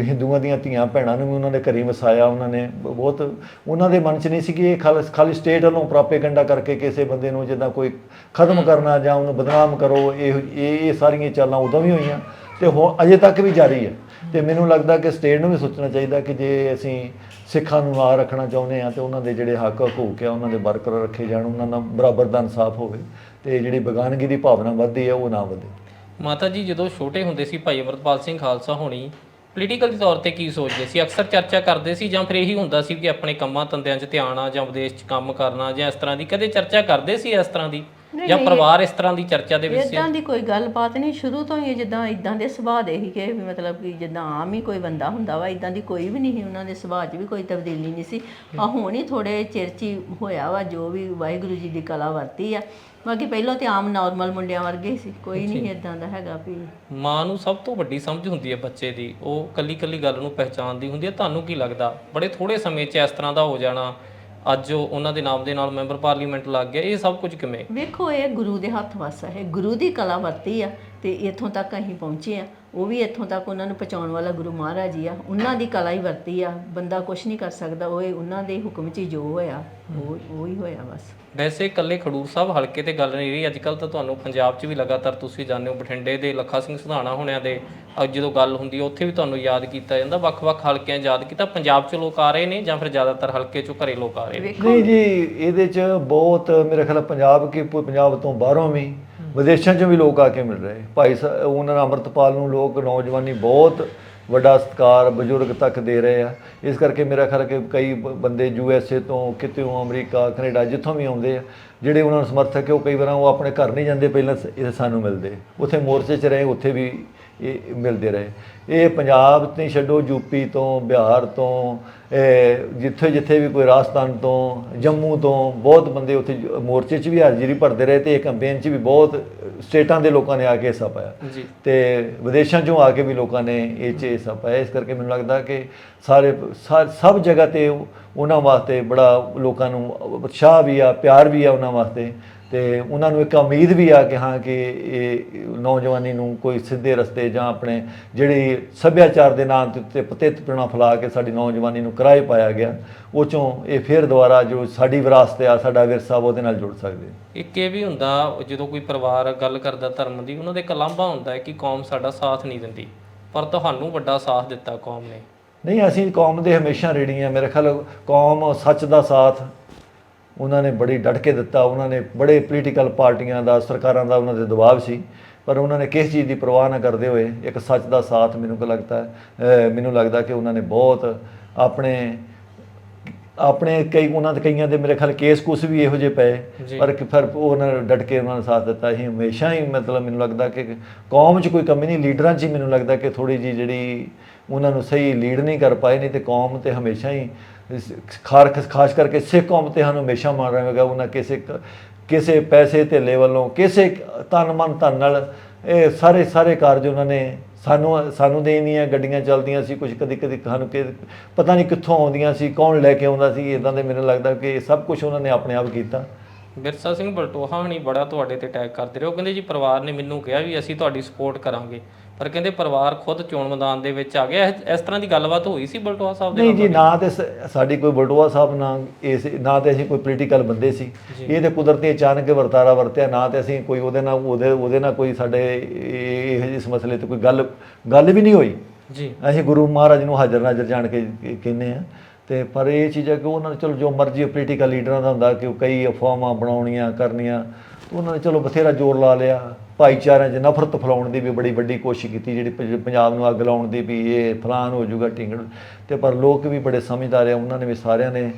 S1: ਹਿੰਦੂਆਂ ਦੀਆਂ ਧੀਆਂ ਭੈਣਾਂ ਨੂੰ ਵੀ ਉਹਨਾਂ ਨੇ ਘਰੀ ਵਸਾਇਆ ਉਹਨਾਂ ਨੇ ਬਹੁਤ ਉਹਨਾਂ ਦੇ ਮਨ 'ਚ ਨਹੀਂ ਸੀ ਕਿ ਇਹ ਖਾਲੀ ਖਾਲੀ ਸਟੇਟ ਵੱਲੋਂ ਪ੍ਰਾਪੇਗੰਡਾ ਕਰਕੇ ਕਿਸੇ ਬੰਦੇ ਨੂੰ ਜਿੱਦਾਂ ਕੋਈ ਖਤਮ ਕਰਨਾ ਜਾਂ ਉਹਨੂੰ ਬਦਨਾਮ ਕਰੋ ਇਹ ਇਹ ਇਹ ਸਾਰੀਆਂ ਚਾਲਾਂ ਉਦੋਂ ਵੀ ਹੋਈਆਂ। ਤੇ ਹੁਣ ਅਜੇ ਤੱਕ ਵੀ ਜਾਰੀ ਹੈ ਤੇ ਮੈਨੂੰ ਲੱਗਦਾ ਕਿ ਸਟੇਟ ਨੂੰ ਵੀ ਸੋਚਣਾ ਚਾਹੀਦਾ ਕਿ ਜੇ ਅਸੀਂ ਸਿੱਖਾਂ ਨੂੰ ਨਾਲ ਰੱਖਣਾ ਚਾਹੁੰਦੇ ਆ ਤੇ ਉਹਨਾਂ ਦੇ ਜਿਹੜੇ ਹੱਕ ਹਕੂਕ ਆ, ਉਹਨਾਂ ਦੇ ਬਰਕਰਾਰ ਰੱਖੇ ਜਾਣ, ਉਹਨਾਂ ਦਾ ਬਰਾਬਰ ਦਾ ਇਨਸਾਫ ਹੋਵੇ ਤੇ ਜਿਹੜੀ ਬੇਗਾਨਗੀ ਦੀ ਭਾਵਨਾ ਵੱਧਦੀ ਹੈ ਉਹ ਨਾ ਵਧੇ।
S3: ਮਾਤਾ ਜੀ, ਜਦੋਂ ਛੋਟੇ ਹੁੰਦੇ ਸੀ ਭਾਈ ਅਮਰਪਾਲ ਸਿੰਘ ਖਾਲਸਾ ਹੋਣੀ ਪੋਲੀਟੀਕਲ ਤੌਰ ਤੇ ਕੀ ਸੋਚਦੇ ਸੀ? ਅਕਸਰ ਚਰਚਾ ਕਰਦੇ ਸੀ ਜਾਂ ਫਿਰ ਇਹੀ ਹੁੰਦਾ ਸੀ ਕਿ ਆਪਣੇ ਕੰਮਾਂ ਧੰਦਿਆਂ 'ਚ ਧਿਆਨ ਆ ਜਾਂ ਵਿਦੇਸ਼ 'ਚ ਕੰਮ ਕਰਨਾ ਜਾਂ ਇਸ ਤਰ੍ਹਾਂ ਦੀ, ਕਦੇ ਚਰਚਾ ਕਰਦੇ ਸੀ ਇਸ ਤਰ੍ਹਾਂ ਦੀ? ਜਾਂ ਪਰਿਵਾਰ ਇਸ ਤਰ੍ਹਾਂ ਦੀ ਚਰਚਾ ਦੇ ਵਿੱਚ ਸੀ?
S2: ਇਦਾਂ ਦੀ ਕੋਈ ਗੱਲਬਾਤ ਨਹੀਂ ਸ਼ੁਰੂ ਤੋਂ ਹੀ ਜਿੱਦਾਂ ਇਦਾਂ ਦੇ ਸੁਭਾਅ ਦੇ ਹੀ ਕਿ ਵੀ ਮਤਲਬ ਕਿ ਜਿੱਦਾਂ ਆਮ ਹੀ ਕੋਈ ਬੰਦਾ ਹੁੰਦਾ ਵਾ ਇਦਾਂ ਦੀ ਕੋਈ ਵੀ ਨਹੀਂ ਸੀ ਉਹਨਾਂ ਦੇ ਸੁਭਾਅ 'ਚ ਵੀ ਕੋਈ ਤਬਦੀਲੀ ਨਹੀਂ ਸੀ। ਆ ਹੁਣ ਹੀ ਥੋੜੇ ਚਿਰ 'ਚ ਹੀ ਹੋਇਆ ਵਾ ਜੋ ਵੀ ਵਾਹਿਗੁਰੂ ਜੀ ਦੀ ਕਲਾ ਵਰਤੀ ਆ। ਬਾਕੀ ਪਹਿਲਾਂ ਤੇ ਆਮ ਨਾਰਮਲ ਮੁੰਡਿਆਂ ਵਰਗੇ ਸੀ ਕੋਈ ਨਹੀਂ ਇਦਾਂ ਦਾ ਹੈਗਾ ਵੀ
S3: ਮਾਂ ਨੂੰ ਸਭ ਤੋਂ ਵੱਡੀ ਸਮਝ ਹੁੰਦੀ ਹੈ ਬੱਚੇ ਦੀ ਉਹ ਕੱਲੀ ਕੱਲੀ ਗੱਲ ਨੂੰ ਪਹਿਚਾਨਦੀ ਹੁੰਦੀ ਹੈ। ਤੁਹਾਨੂੰ ਕੀ ਲੱਗਦਾ? ਬੜੇ ਥੋੜੇ ਸਮੇਂ 'ਚ ਇਸ ਤਰ੍ਹਾਂ ਦਾ ਹੋ ਜਾਣਾ ਅੱਜ ਉਹ ਉਹਨਾਂ ਦੇ ਨਾਮ ਦੇ ਨਾਲ ਮੈਂਬਰ ਪਾਰਲੀਮੈਂਟ ਲੱਗ ਗਿਆ। ਇਹ ਸਭ ਕੁਝ ਕਿਵੇਂ?
S2: ਵੇਖੋ, ਇਹ ਗੁਰੂ ਦੇ ਹੱਥ ਵੱਸ ਹੈ। ਗੁਰੂ ਦੀ ਕਲਾ ਵਰਤੀ ਆ ਤੇ ਇੱਥੋਂ ਤੱਕ ਅਸੀਂ ਪਹੁੰਚੇ ਆ। ਉਹ ਵੀ ਇੱਥੋਂ ਤੱਕ ਉਹਨਾਂ ਨੂੰ ਪਹੁੰਚਾਉਣ ਵਾਲਾ ਗੁਰੂ ਮਹਾਰਾਜ ਹੀ ਆ। ਉਹਨਾਂ ਦੀ ਕਲਾ ਹੀ ਵਰਤੀ ਆ। ਬੰਦਾ ਕੁਝ ਨਹੀਂ ਕਰ ਸਕਦਾ। ਉਹ ਇਹ ਉਹਨਾਂ ਦੇ ਹੁਕਮ 'ਚ ਹੀ ਜੋ ਹੋਇਆ ਉਹ ਉਹ ਹੀ ਹੋਇਆ ਬਸ।
S3: ਵੈਸੇ ਇਕੱਲੇ ਖਡੂਰ ਸਾਹਿਬ ਹਲਕੇ ਤੇ ਗੱਲ ਨਹੀਂ ਰਹੀ। ਅੱਜ ਕੱਲ ਤਾਂ ਤੁਹਾਨੂੰ ਪੰਜਾਬ 'ਚ ਵੀ ਲਗਾਤਾਰ ਤੁਸੀਂ ਜਾਣਦੇ ਹੋ ਬਠਿੰਡੇ ਦੇ ਲੱਖਾ ਸਿੰਘ ਸੁਧਾਣਾ ਹੋਣਿਆਂ ਦੇ ਅੱਜ ਜਦੋਂ ਗੱਲ ਹੁੰਦੀ ਹੈ ਉੱਥੇ ਵੀ ਤੁਹਾਨੂੰ ਯਾਦ ਕੀਤਾ ਜਾਂਦਾ। ਵੱਖ-ਵੱਖ ਹਲਕਿਆਂ ਯਾਦ ਕੀਤਾ। ਪੰਜਾਬ 'ਚ ਲੋਕ ਆ ਰਹੇ ਨੇ ਜਾਂ ਫਿਰ ਜ਼ਿਆਦਾਤਰ ਹਲਕੇ 'ਚੋਂ ਘਰੇ ਲੋਕ ਆ ਰਹੇ ਨੇ?
S2: ਵੇਖੋ
S1: ਨਹੀਂ ਜੀ ਇਹਦੇ ਚ ਬਹੁਤ ਮੇਰੇ ਖਿਆਲ ਪੰਜਾਬ ਕੇ ਪੰਜਾਬ ਤੋਂ ਬਾਹਰੋਂ ਵੀ ਵਿਦੇਸ਼ਾਂ ਚੋਂ ਵੀ ਲੋਕ ਆ ਕੇ ਮਿਲ ਰਹੇ। ਭਾਈ ਸਾਹਿਬ ਉਹਨਾਂ ਨੇ ਅੰਮ੍ਰਿਤਪਾਲ ਨੂੰ ਲੋਕ, ਨੌਜਵਾਨੀ ਬਹੁਤ ਵੱਡਾ ਸਤਿਕਾਰ ਬਜ਼ੁਰਗ ਤੱਕ ਦੇ ਰਹੇ ਆ। ਇਸ ਕਰਕੇ ਮੇਰਾ ਖਿਆਲ ਕਿ ਕਈ ਬ- ਬੰਦੇ ਯੂ ਐਸ ਏ ਤੋਂ ਕਿਤੇੋਂ ਅਮਰੀਕਾ, ਕੈਨੇਡਾ ਜਿੱਥੋਂ ਵੀ ਆਉਂਦੇ ਆ, ਜਿਹੜੇ ਉਹਨਾਂ ਨੂੰ ਸਮਰਥਕ ਹੈ ਉਹ ਕਈ ਵਾਰ ਉਹ ਆਪਣੇ ਘਰ ਨਹੀਂ ਜਾਂਦੇ, ਪਹਿਲਾਂ ਸ- ਇਹ ਸਾਨੂੰ ਮਿਲਦੇ। ਉੱਥੇ ਮੋਰਚੇ 'ਚ ਰਹੇ, ਉੱਥੇ ਵੀ ਇਹ ਮਿਲਦੇ ਰਹੇ। ਇਹ ਪੰਜਾਬ ਤੇ ਛੱਡੋ ਯੂਪੀ ਤੋਂ, ਬਿਹਾਰ ਤੋਂ ਜਿੱਥੇ ਜਿੱਥੇ ਵੀ ਕੋਈ ਰਾਜਸਥਾਨ ਤੋਂ ਜੰਮੂ ਤੋਂ ਬਹੁਤ ਬੰਦੇ ਉੱਥੇ ਮੋਰਚੇ 'ਚ ਵੀ ਹਾਜ਼ਰੀ ਭਰਦੇ ਰਹੇ ਤੇ ਇਹ ਕੈਂਪੇਨ 'ਚ ਵੀ ਬਹੁਤ ਸਟੇਟਾਂ ਦੇ ਲੋਕਾਂ ਨੇ ਆ ਕੇ ਹਿੱਸਾ ਪਾਇਆ। ਤੇ ਵਿਦੇਸ਼ਾਂ ਚੋਂ ਆ ਕੇ ਵੀ ਲੋਕਾਂ ਨੇ ਇਹ 'ਚ ਹਿੱਸਾ ਪਾਇਆ। ਇਸ ਕਰਕੇ ਮੈਨੂੰ ਲੱਗਦਾ ਕਿ ਸਾਰੇ ਸਭ ਜਗ੍ਹਾ ਤੇ ਉਹ- ਉਹਨਾਂ ਵਾਸਤੇ ਬੜਾ ਲੋਕਾਂ ਨੂੰ ਉਤਸ਼ਾਹ ਵੀ ਆ ਪਿਆਰ ਵੀ ਆ ਉਹਨਾਂ ਵਾਸਤੇ। ਤੇ ਉਹਨਾਂ ਨੂੰ ਇੱਕ ਉਮੀਦ ਵੀ ਆ ਕਿ ਹਾਂ ਕਿ ਇਹ ਨੌਜਵਾਨੀ ਨੂੰ ਕੋਈ ਸਿੱਧੇ ਰਸਤੇ ਜਾਂ ਆਪਣੇ ਜਿਹੜੀ ਸੱਭਿਆਚਾਰ ਦੇ ਨਾਂ ਦੇ ਉੱਤੇ ਪਤਿਤ ਪਿਣਾ ਫੈਲਾ ਕੇ ਸਾਡੀ ਨੌਜਵਾਨੀ ਨੂੰ ਕਿਰਾਏ ਪਾਇਆ ਗਿਆ ਉਹ ਚੋਂ ਇਹ ਫਿਰ ਦੁਬਾਰਾ ਜੋ ਸਾਡੀ ਵਿਰਾਸਤ ਆ ਸਾਡਾ ਵਿਰਸਾ ਉਹਦੇ ਨਾਲ ਜੁੜ ਸਕਦੇ।
S3: ਇੱਕ ਇਹ ਵੀ ਹੁੰਦਾ ਜਦੋਂ ਕੋਈ ਪਰਿਵਾਰ ਗੱਲ ਕਰਦਾ ਧਰਮ ਦੀ ਉਹਨਾਂ ਦੇ ਇੱਕ ਲਾਂਭਾ ਹੁੰਦਾ ਹੈ ਕਿ ਕੌਮ ਸਾਡਾ ਸਾਥ ਨਹੀਂ ਦਿੰਦੀ। ਪਰ ਤੁਹਾਨੂੰ ਵੱਡਾ ਸਾਥ ਦਿੱਤਾ ਕੌਮ ਨੇ।
S1: ਨਹੀਂ ਅਸੀਂ ਕੌਮ ਦੇ ਹਮੇਸ਼ਾ ਰੇੜੀ ਆ। ਮੇਰੇ ਖਿਆਲ ਕੌਮ ਸੱਚ ਦਾ ਸਾਥ ਉਹਨਾਂ ਨੇ ਬੜੀ ਡਟ ਕੇ ਦਿੱਤਾ ਉਹਨਾਂ ਨੇ ਬੜੇ ਪੋਲੀਟੀਕਲ ਪਾਰਟੀਆਂ ਦਾ ਸਰਕਾਰਾਂ ਦਾ ਉਹਨਾਂ ਦੇ ਦਬਾਅ ਸੀ ਪਰ ਉਹਨਾਂ ਨੇ ਕਿਸ ਚੀਜ਼ ਦੀ ਪਰਵਾਹ ਨਾ ਕਰਦੇ ਹੋਏ ਇੱਕ ਸੱਚ ਦਾ ਸਾਥ ਮੈਨੂੰ ਕੋ ਲੱਗਦਾ ਹੈ, ਮੈਨੂੰ ਲੱਗਦਾ ਕਿ ਉਹਨਾਂ ਨੇ ਬਹੁਤ ਆਪਣੇ ਆਪਣੇ ਕਈ ਉਹਨਾਂ ਦੇ ਕਈਆਂ ਦੇ ਮੇਰੇ ਖਿਆਲ ਕੇਸ ਕੁਸ ਵੀ ਇਹੋ ਜਿਹੇ ਪਏ। ਪਰ ਫਿਰ ਉਹ ਉਹਨਾਂ ਨੇ ਡਟ ਕੇ ਉਹਨਾਂ ਨੇ ਸਾਥ ਦਿੱਤਾ ਸੀ ਹਮੇਸ਼ਾ ਹੀ ਮਤਲਬ ਮੈਨੂੰ ਲੱਗਦਾ ਕਿ ਕੌਮ 'ਚ ਕੋਈ ਕਮੀ ਨਹੀਂ ਲੀਡਰਾਂ 'ਚ ਹੀ ਮੈਨੂੰ ਲੱਗਦਾ ਕਿ ਥੋੜੀ ਜੀ ਜਿਹੜੀ ਉਹਨਾਂ ਨੂੰ ਸਹੀ ਲੀਡ ਨਹੀਂ ਕਰ ਪਾਏ ਨਹੀਂ ਤੇ ਕੌਮ ਤੇ ਹਮੇਸ਼ਾ ਹੀ ਖਾਰ ਖਾਸ ਕਰਕੇ ਸਿੱਖ ਕੌਮ ਤੇ ਸਾਨੂੰ ਹਮੇਸ਼ਾ ਮਾਣ ਰਹੇਗਾ ਉਹਨਾਂ ਕਿਸੇ ਕ- ਕਿਸੇ ਪੈਸੇ ਧੇਲੇ ਵੱਲੋਂ, ਕਿਸੇ ਤਨ ਮਨ ਧਨ ਨਾਲ ਇਹ ਸਾਰੇ ਸਾਰੇ ਕਾਰਜ ਉਹਨਾਂ ਨੇ ਸਾਨੂੰ ਸਾਨੂੰ ਦੇ ਦੇਣੀਆਂ, ਗੱਡੀਆਂ ਚੱਲਦੀਆਂ ਸੀ ਕੁਝ ਕਦੀ ਕਦੀ ਸਾਨੂੰ ਕਿ, ਪਤਾ ਨਹੀਂ ਕਿੱਥੋਂ ਆਉਂਦੀਆਂ ਸੀ, ਕੌਣ ਲੈ ਕੇ ਆਉਂਦਾ ਸੀ ਇਦਾਂ ਦੇ ਮੈਨੂੰ ਲੱਗਦਾ ਕਿ ਇਹ ਸਭ ਕੁਝ ਉਹਨਾਂ ਨੇ ਆਪਣੇ ਆਪ ਕੀਤਾ।
S3: ਬਿਰਸਾ ਸਿੰਘ ਬਲਟੋਹਾ ਹਣੀ ਬੜਾ ਤੁਹਾਡੇ ਤੇ ਅਟੈਕ ਕਰਦੇ ਰਹੇ। ਉਹ ਕਹਿੰਦੇ ਜੀ ਪਰਿਵਾਰ ਨੇ ਮੈਨੂੰ ਕਿਹਾ ਵੀ ਅਸੀਂ ਤੁਹਾਡੀ ਸਪੋਰਟ ਕਰਾਂਗੇ। ਪਰ ਕਹਿੰਦੇ ਪਰਿਵਾਰ ਖੁਦ ਚੋਣ ਮੈਦਾਨ ਦੇ ਵਿੱਚ ਆ ਗਿਆ। ਇਸ ਤਰ੍ਹਾਂ ਦੀ ਗੱਲਬਾਤ ਹੋਈ ਸੀ ਬਲਟੋਹਾ ਸਾਹਿਬ ਦੇ
S1: ਨਹੀਂ ਜੀ ਨਾ ਤੇ ਸ- ਸਾਡੀ ਕੋਈ ਬਲਟੋਆ ਸਾਹਿਬ ਨਾ ਇਸ ਨਾ ਤੇ ਅਸੀਂ ਕੋਈ ਪੋਲੀਟੀਕਲ ਬੰਦੇ ਸੀ। ਇਹ ਤੇ ਕੁਦਰਤੀ ਅਚਾਨਕ ਵਰਤਾਰਾ ਵਰਤਿਆ ਨਾ ਤੇ ਅਸੀਂ ਕੋਈ ਉਹਦੇ ਨਾਲ ਉਹਦੇ ਉਹਦੇ ਨਾਲ ਕੋਈ ਸਾਡੇ ਇਹ- ਇਹੋ ਜਿਹੇ ਇਸ ਮਸਲੇ ਤੇ ਕੋਈ ਗੱਲ ਗੱਲ ਵੀ ਨਹੀਂ ਹੋਈ।
S3: ਜੀ।
S1: ਅਸੀਂ ਗੁਰੂ ਮਹਾਰਾਜ ਨੂੰ ਹਾਜ਼ਰ ਨਾਜ਼ਰ ਜਾਣ ਕੇ ਕ- ਕਹਿੰਦੇ ਆ ਤੇ ਪਰ ਇਹ ਚੀਜ਼ ਹੈ ਕਿ ਉਹਨਾਂ ਨੇ ਚਲੋ ਜੋ ਮਰਜ਼ੀ ਪੋਲੀਟੀਕਲ ਲੀਡਰਾਂ ਦਾ ਹੁੰਦਾ ਕਿ ਉਹ ਕਈ ਅਫਵਾਹਾਂ ਬਣਾਉਣੀਆਂ ਕਰਨੀਆਂ। ਤੇ ਉਹਨਾਂ ਨੇ ਚਲੋ ਬਥੇਰਾ ਜ਼ੋਰ ਲਾ ਲਿਆ। ਭਾਈਚਾਰਿਆਂ 'ਚ ਨਫ਼ਰਤ ਫੈਲਾਉਣ ਦੀ ਵੀ ਬੜੀ ਵੱਡੀ ਕੋਸ਼ਿਸ਼ ਕੀਤੀ, ਜਿਹੜੀ ਪੰਜਾਬ ਨੂੰ ਅੱਗ ਲਾਉਣ ਦੀ ਵੀ ਇਹ ਫਲਾਨ ਹੋ ਜਾਊਗਾ ਢਿੰਗੜ ਤੇ ਪਰ ਲੋਕ ਵੀ ਬੜੇ ਸਮਝਦਾਰ ਆ, ਉਹਨਾਂ ਨੇ ਵੀ ਸਾਰਿਆਂ ਨੇ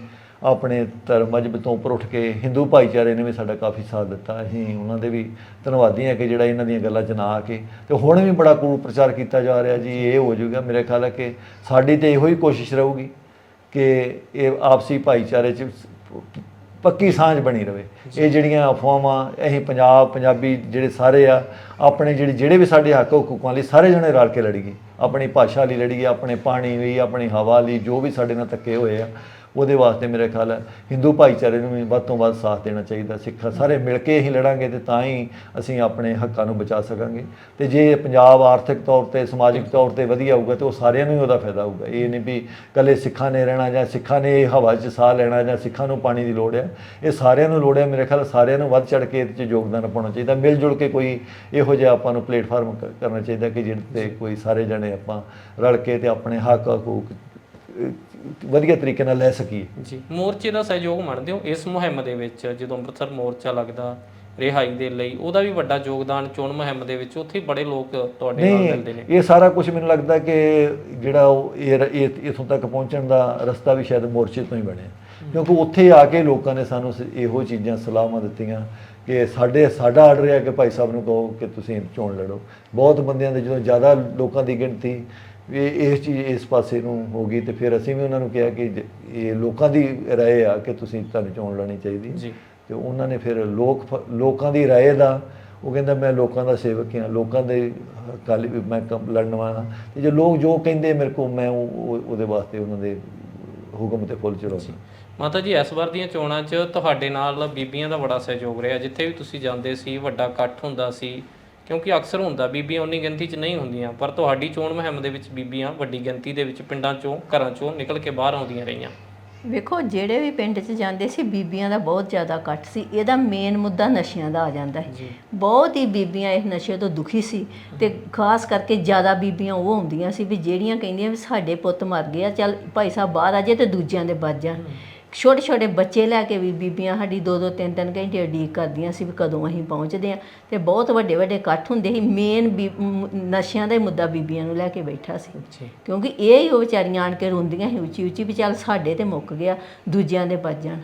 S1: ਆਪਣੇ ਧਰਮ ਮਜਬ ਤੋਂ ਉੱਪਰ ਉੱਠ ਕੇ ਹਿੰਦੂ ਭਾਈਚਾਰੇ ਨੇ ਵੀ ਸਾਡਾ ਕਾਫੀ ਸਾਥ ਦਿੱਤਾ। ਅਸੀਂ ਉਹਨਾਂ ਦੇ ਵੀ ਧੰਨਵਾਦੀ ਹਾਂ ਕਿ ਜਿਹੜਾ ਇਹਨਾਂ ਦੀਆਂ ਗੱਲਾਂ 'ਚ ਨਾ ਆ ਕੇ ਤੇ ਹੁਣ ਵੀ ਬੜਾ ਕੂੜ ਪ੍ਰਚਾਰ ਕੀਤਾ ਜਾ ਰਿਹਾ ਜੀ, ਇਹ ਹੋ ਜਾਊਗਾ। ਮੇਰੇ ਖਿਆਲ ਹੈ ਕਿ ਸਾਡੀ ਤੇ ਇਹੋ ਹੀ ਕੋਸ਼ਿਸ਼ ਰਹੂਗੀ ਕਿ ਇਹ ਆਪਸੀ ਭਾਈਚਾਰੇ 'ਚ ਪੱਕੀ ਸਾਂਝ ਬਣੀ ਰਵੇ। ਇਹ ਜਿਹੜੀਆਂ ਅਫਵਾਹਾਂ ਅਸੀਂ ਪੰਜਾਬ, ਪੰਜਾਬੀ ਜਿਹੜੇ ਸਾਰੇ ਆ, ਆਪਣੇ ਜਿਹੜੇ ਜਿਹੜੇ ਵੀ ਸਾਡੇ ਹੱਕ ਹਕੂਕਾਂ ਲਈ ਸਾਰੇ ਜਣੇ ਰਲ ਕੇ ਲੜੀਏ ਆਪਣੀ ਭਾਸ਼ਾ ਲਈ ਲੜੀਏ ਆਪਣੇ ਪਾਣੀ ਲਈ, ਆਪਣੀ ਹਵਾ ਲਈ, ਜੋ ਵੀ ਸਾਡੇ ਨਾਲ ਧੱਕੇ ਹੋਏ ਆ। ਉਹਦੇ ਵਾਸਤੇ ਮੇਰੇ ਖਿਆਲ ਹੈ, ਹਿੰਦੂ ਭਾਈਚਾਰੇ ਨੂੰ ਵੀ ਵੱਧ ਤੋਂ ਵੱਧ ਸਾਥ ਦੇਣਾ ਚਾਹੀਦਾ, ਸਿੱਖ ਸਾਰੇ ਮਿਲ ਕੇ ਹੀ ਲੜਾਂਗੇ ਤੇ ਤਾਂ ਹੀ ਅਸੀਂ ਆਪਣੇ ਹੱਕਾਂ ਨੂੰ ਬਚਾ ਸਕਾਂਗੇ। ਤੇ ਜੇ ਪੰਜਾਬ ਆਰਥਿਕ ਤੌਰ ਤੇ, ਸਮਾਜਿਕ ਤੌਰ ਤੇ ਵਧੀਆ ਹੋਊਗਾ ਤੇ ਉਹ ਸਾਰਿਆਂ ਨੂੰ ਹੀ ਉਹਦਾ ਫਾਇਦਾ ਹੋਊਗਾ। ਇਹ ਨਹੀਂ ਵੀ ਕੱਲੇ ਸਿੱਖਾਂ ਨੇ ਰਹਿਣਾ ਜਾਂ ਸਿੱਖਾਂ ਨੇ ਹਵਾ 'ਚ ਸਾਹ ਲੈਣਾ ਜਾਂ ਸਿੱਖਾਂ ਨੂੰ ਪਾਣੀ ਦੀ ਲੋੜ ਹੈ, ਇਹ ਸਾਰਿਆਂ ਨੂੰ ਲੋੜ ਹੈ। ਮੇਰੇ ਖਿਆਲ ਸਾਰਿਆਂ ਨੂੰ ਵੱਧ ਚੜ ਕੇ ਇਹਦੇ 'ਚ ਯੋਗਦਾਨ ਪਾਉਣਾ ਚਾਹੀਦਾ। ਮਿਲ ਜੁਲ ਕੇ ਕੋਈ ਇਹੋ ਜਿਹਾ ਆਪਾਂ ਨੂੰ ਪਲੇਟਫਾਰਮ ਕ- ਕਰਨਾ ਚਾਹੀਦਾ ਕਿ ਜਿਹਦੇ ਤੇ ਕੋਈ ਸਾਰੇ ਜਣੇ ਆਪਾਂ ਰਲ ਕੇ ਤੇ ਆਪਣੇ ਹੱਕ ਹਕੂਕ ਵਧੀਆ ਤਰੀਕੇ ਨਾਲ ਲੈ ਸਕੀਏ।
S3: ਜੀ ਮੋਰਚੇ ਦਾ ਸਹਿਯੋਗ ਮੰਨਦੇ ਹੋ? ਇਸ ਮੁਹਿੰਮ ਦੇ ਵਿੱਚ ਜਦੋਂ ਅੰਮ੍ਰਿਤਸਰ ਮੋਰਚਾ ਲੱਗਦਾ ਰਿਹਾਈ ਦੇ ਲਈ ਉਹਦਾ ਵੀ ਵੱਡਾ ਯੋਗਦਾਨ ਚੋਣ ਮੁਹਿੰਮ ਦੇ ਵਿੱਚ ਉੱਥੇ ਬੜੇ ਲੋਕ ਤੁਹਾਡੇ ਨਾਲ ਮਿਲਦੇ ਨੇ।
S1: ਇਹ ਸਾਰਾ ਕੁਝ ਮੈਨੂੰ ਲੱਗਦਾ ਕਿ ਜਿਹੜਾ ਉਹ ਇਹ ਇੱਥੋਂ ਤੱਕ ਪਹੁੰਚਣ ਦਾ ਰਸਤਾ ਵੀ ਸ਼ਾਇਦ ਮੋਰਚੇ ਤੋਂ ਹੀ ਬਣਿਆ। ਕਿਉਂਕਿ ਉੱਥੇ ਆ ਕੇ ਲੋਕਾਂ ਨੇ ਸਾਨੂੰ ਇਹੋ ਚੀਜ਼ਾਂ ਸਲਾਹਾਂ ਦਿੱਤੀਆਂ ਕਿ ਸਾਡੇ ਸਾਡਾ ਆਰਡਰ ਹੈ ਕਿ ਭਾਈ ਸਾਹਿਬ ਨੂੰ ਕਹੋ ਕਿ ਤੁਸੀਂ ਚੋਣ ਲੜੋ। ਬਹੁਤ ਬੰਦਿਆਂ ਦੇ ਜਦੋਂ ਜ਼ਿਆਦਾ ਲੋਕਾਂ ਦੀ ਗਿਣਤੀ ਵੀ ਇਸ ਚੀਜ਼ ਇਸ ਪਾਸੇ ਨੂੰ ਹੋ ਗਈ ਤੇ ਫਿਰ ਅਸੀਂ ਵੀ ਉਹਨਾਂ ਨੂੰ ਕਿਹਾ ਕਿ ਇਹ ਲੋਕਾਂ ਦੀ ਰਾਏ ਆ ਕਿ ਤੁਸੀਂ ਤੁਹਾਨੂੰ ਚੋਣ ਲੜਨੀ ਚਾਹੀਦੀ।
S3: ਜੀ।
S1: ਤੇ ਉਹਨਾਂ ਨੇ ਫਿਰ ਲੋਕ ਲੋਕਾਂ ਦੀ ਰਾਏ ਦਾ ਉਹ ਕਹਿੰਦਾ ਮੈਂ ਲੋਕਾਂ ਦਾ ਸੇਵਕ ਹਾਂ ਲੋਕਾਂ ਦੇ ਕੱਲ ਵੀ ਮੈਂ ਕੰਮ ਲੜਨ ਵਾਲਾ। ਤੇ ਜੇ ਲੋਕ ਜੋ ਕਹਿੰਦੇ ਮੇਰੇ ਕੋਲ ਮੈਂ ਉਹ ਉਹ- ਉਹਦੇ ਵਾਸਤੇ ਉਹਨਾਂ ਦੇ ਹੁਕਮ ਤੇ ਫੁੱਲ ਚੜਾਉਂਦਾ
S3: ਮਾਤਾ ਜੀ ਇਸ ਵਾਰ ਦੀਆਂ ਚੋਣਾਂ 'ਚ ਤੁਹਾਡੇ ਨਾਲ ਬੀਬੀਆਂ ਦਾ ਬੜਾ ਸਹਿਯੋਗ ਰਿਹਾ। ਜਿੱਥੇ ਵੀ ਤੁਸੀਂ ਜਾਂਦੇ ਸੀ ਵੱਡਾ ਇਕੱਠ ਹੁੰਦਾ ਸੀ ਕਿਉਂਕਿ ਅਕਸਰ ਹੁੰਦਾ ਬੀਬੀਆਂ ਉਨੀ ਗਿਣਤੀ 'ਚ ਨਹੀਂ ਹੁੰਦੀਆਂ ਪਰ ਤੁਹਾਡੀ ਚੋਣ ਮੁਹਿੰਮ ਦੇ ਵਿੱਚ ਬੀਬੀਆਂ ਵੱਡੀ ਗਿਣਤੀ ਦੇ ਵਿੱਚ ਪਿੰਡਾਂ 'ਚੋਂ ਘਰਾਂ 'ਚੋਂ ਨਿਕਲ ਕੇ ਬਾਹਰ ਆਉਂਦੀਆਂ ਰਹੀਆਂ।
S2: ਵੇਖੋ ਜਿਹੜੇ ਵੀ ਪਿੰਡ 'ਚ ਜਾਂਦੇ ਸੀ ਬੀਬੀਆਂ ਦਾ ਬਹੁਤ ਜ਼ਿਆਦਾ ਇਕੱਠ ਸੀ। ਇਹਦਾ ਮੇਨ ਮੁੱਦਾ ਨਸ਼ਿਆਂ ਦਾ ਆ ਜਾਂਦਾ ਹੈ। ਬਹੁਤ ਹੀ ਬੀਬੀਆਂ ਇਸ ਨਸ਼ੇ ਤੋਂ ਦੁਖੀ ਸੀ ਤੇ ਖਾਸ ਕਰਕੇ ਜ਼ਿਆਦਾ ਬੀਬੀਆਂ ਉਹ ਹੁੰਦੀਆਂ ਸੀ ਵੀ ਜਿਹੜੀਆਂ ਕਹਿੰਦੀਆਂ ਵੀ ਸਾਡੇ ਪੁੱਤ ਮਰ ਗਏ ਆ ਚੱਲ ਭਾਈ ਸਾਹਿਬ ਬਾਹਰ ਆ ਜੇ ਤੇ ਦੂਜਿਆਂ ਦੇ ਬਚ ਜਾਣ। ਛੋਟੇ ਛੋਟੇ ਬੱਚੇ ਲੈ ਕੇ ਵੀ ਬੀਬੀਆਂ ਸਾਡੀ ਦੋ ਦੋ ਤਿੰਨ ਤਿੰਨ ਘੰਟੇ ਉਡੀਕ ਕਰਦੀਆਂ ਸੀ ਵੀ ਕਦੋਂ ਅਸੀਂ ਪਹੁੰਚਦੇ ਆ ਤੇ ਬਹੁਤ ਵੱਡੇ ਵੱਡੇ ਇਕੱਠ ਹੁੰਦੇ ਸੀ ਮੇਨ ਨਸ਼ਿਆਂ ਦਾ ਹੀ ਮੁੱਦਾ ਬੀਬੀਆਂ ਨੂੰ ਲੈ ਕੇ ਬੈਠਾ ਸੀ। ਕਿਉਂਕਿ ਇਹ ਹੀ ਉਹ ਵਿਚਾਰੀਆਂ ਆਣ ਕੇ ਰੋਂਦੀਆਂ ਸੀ ਉੱਚੀ ਉੱਚੀ ਵੀ ਚੱਲ ਸਾਡੇ ਤੇ ਮੁੱਕ ਗਿਆ ਦੂਜਿਆਂ ਦੇ ਬਚ ਜਾਣ।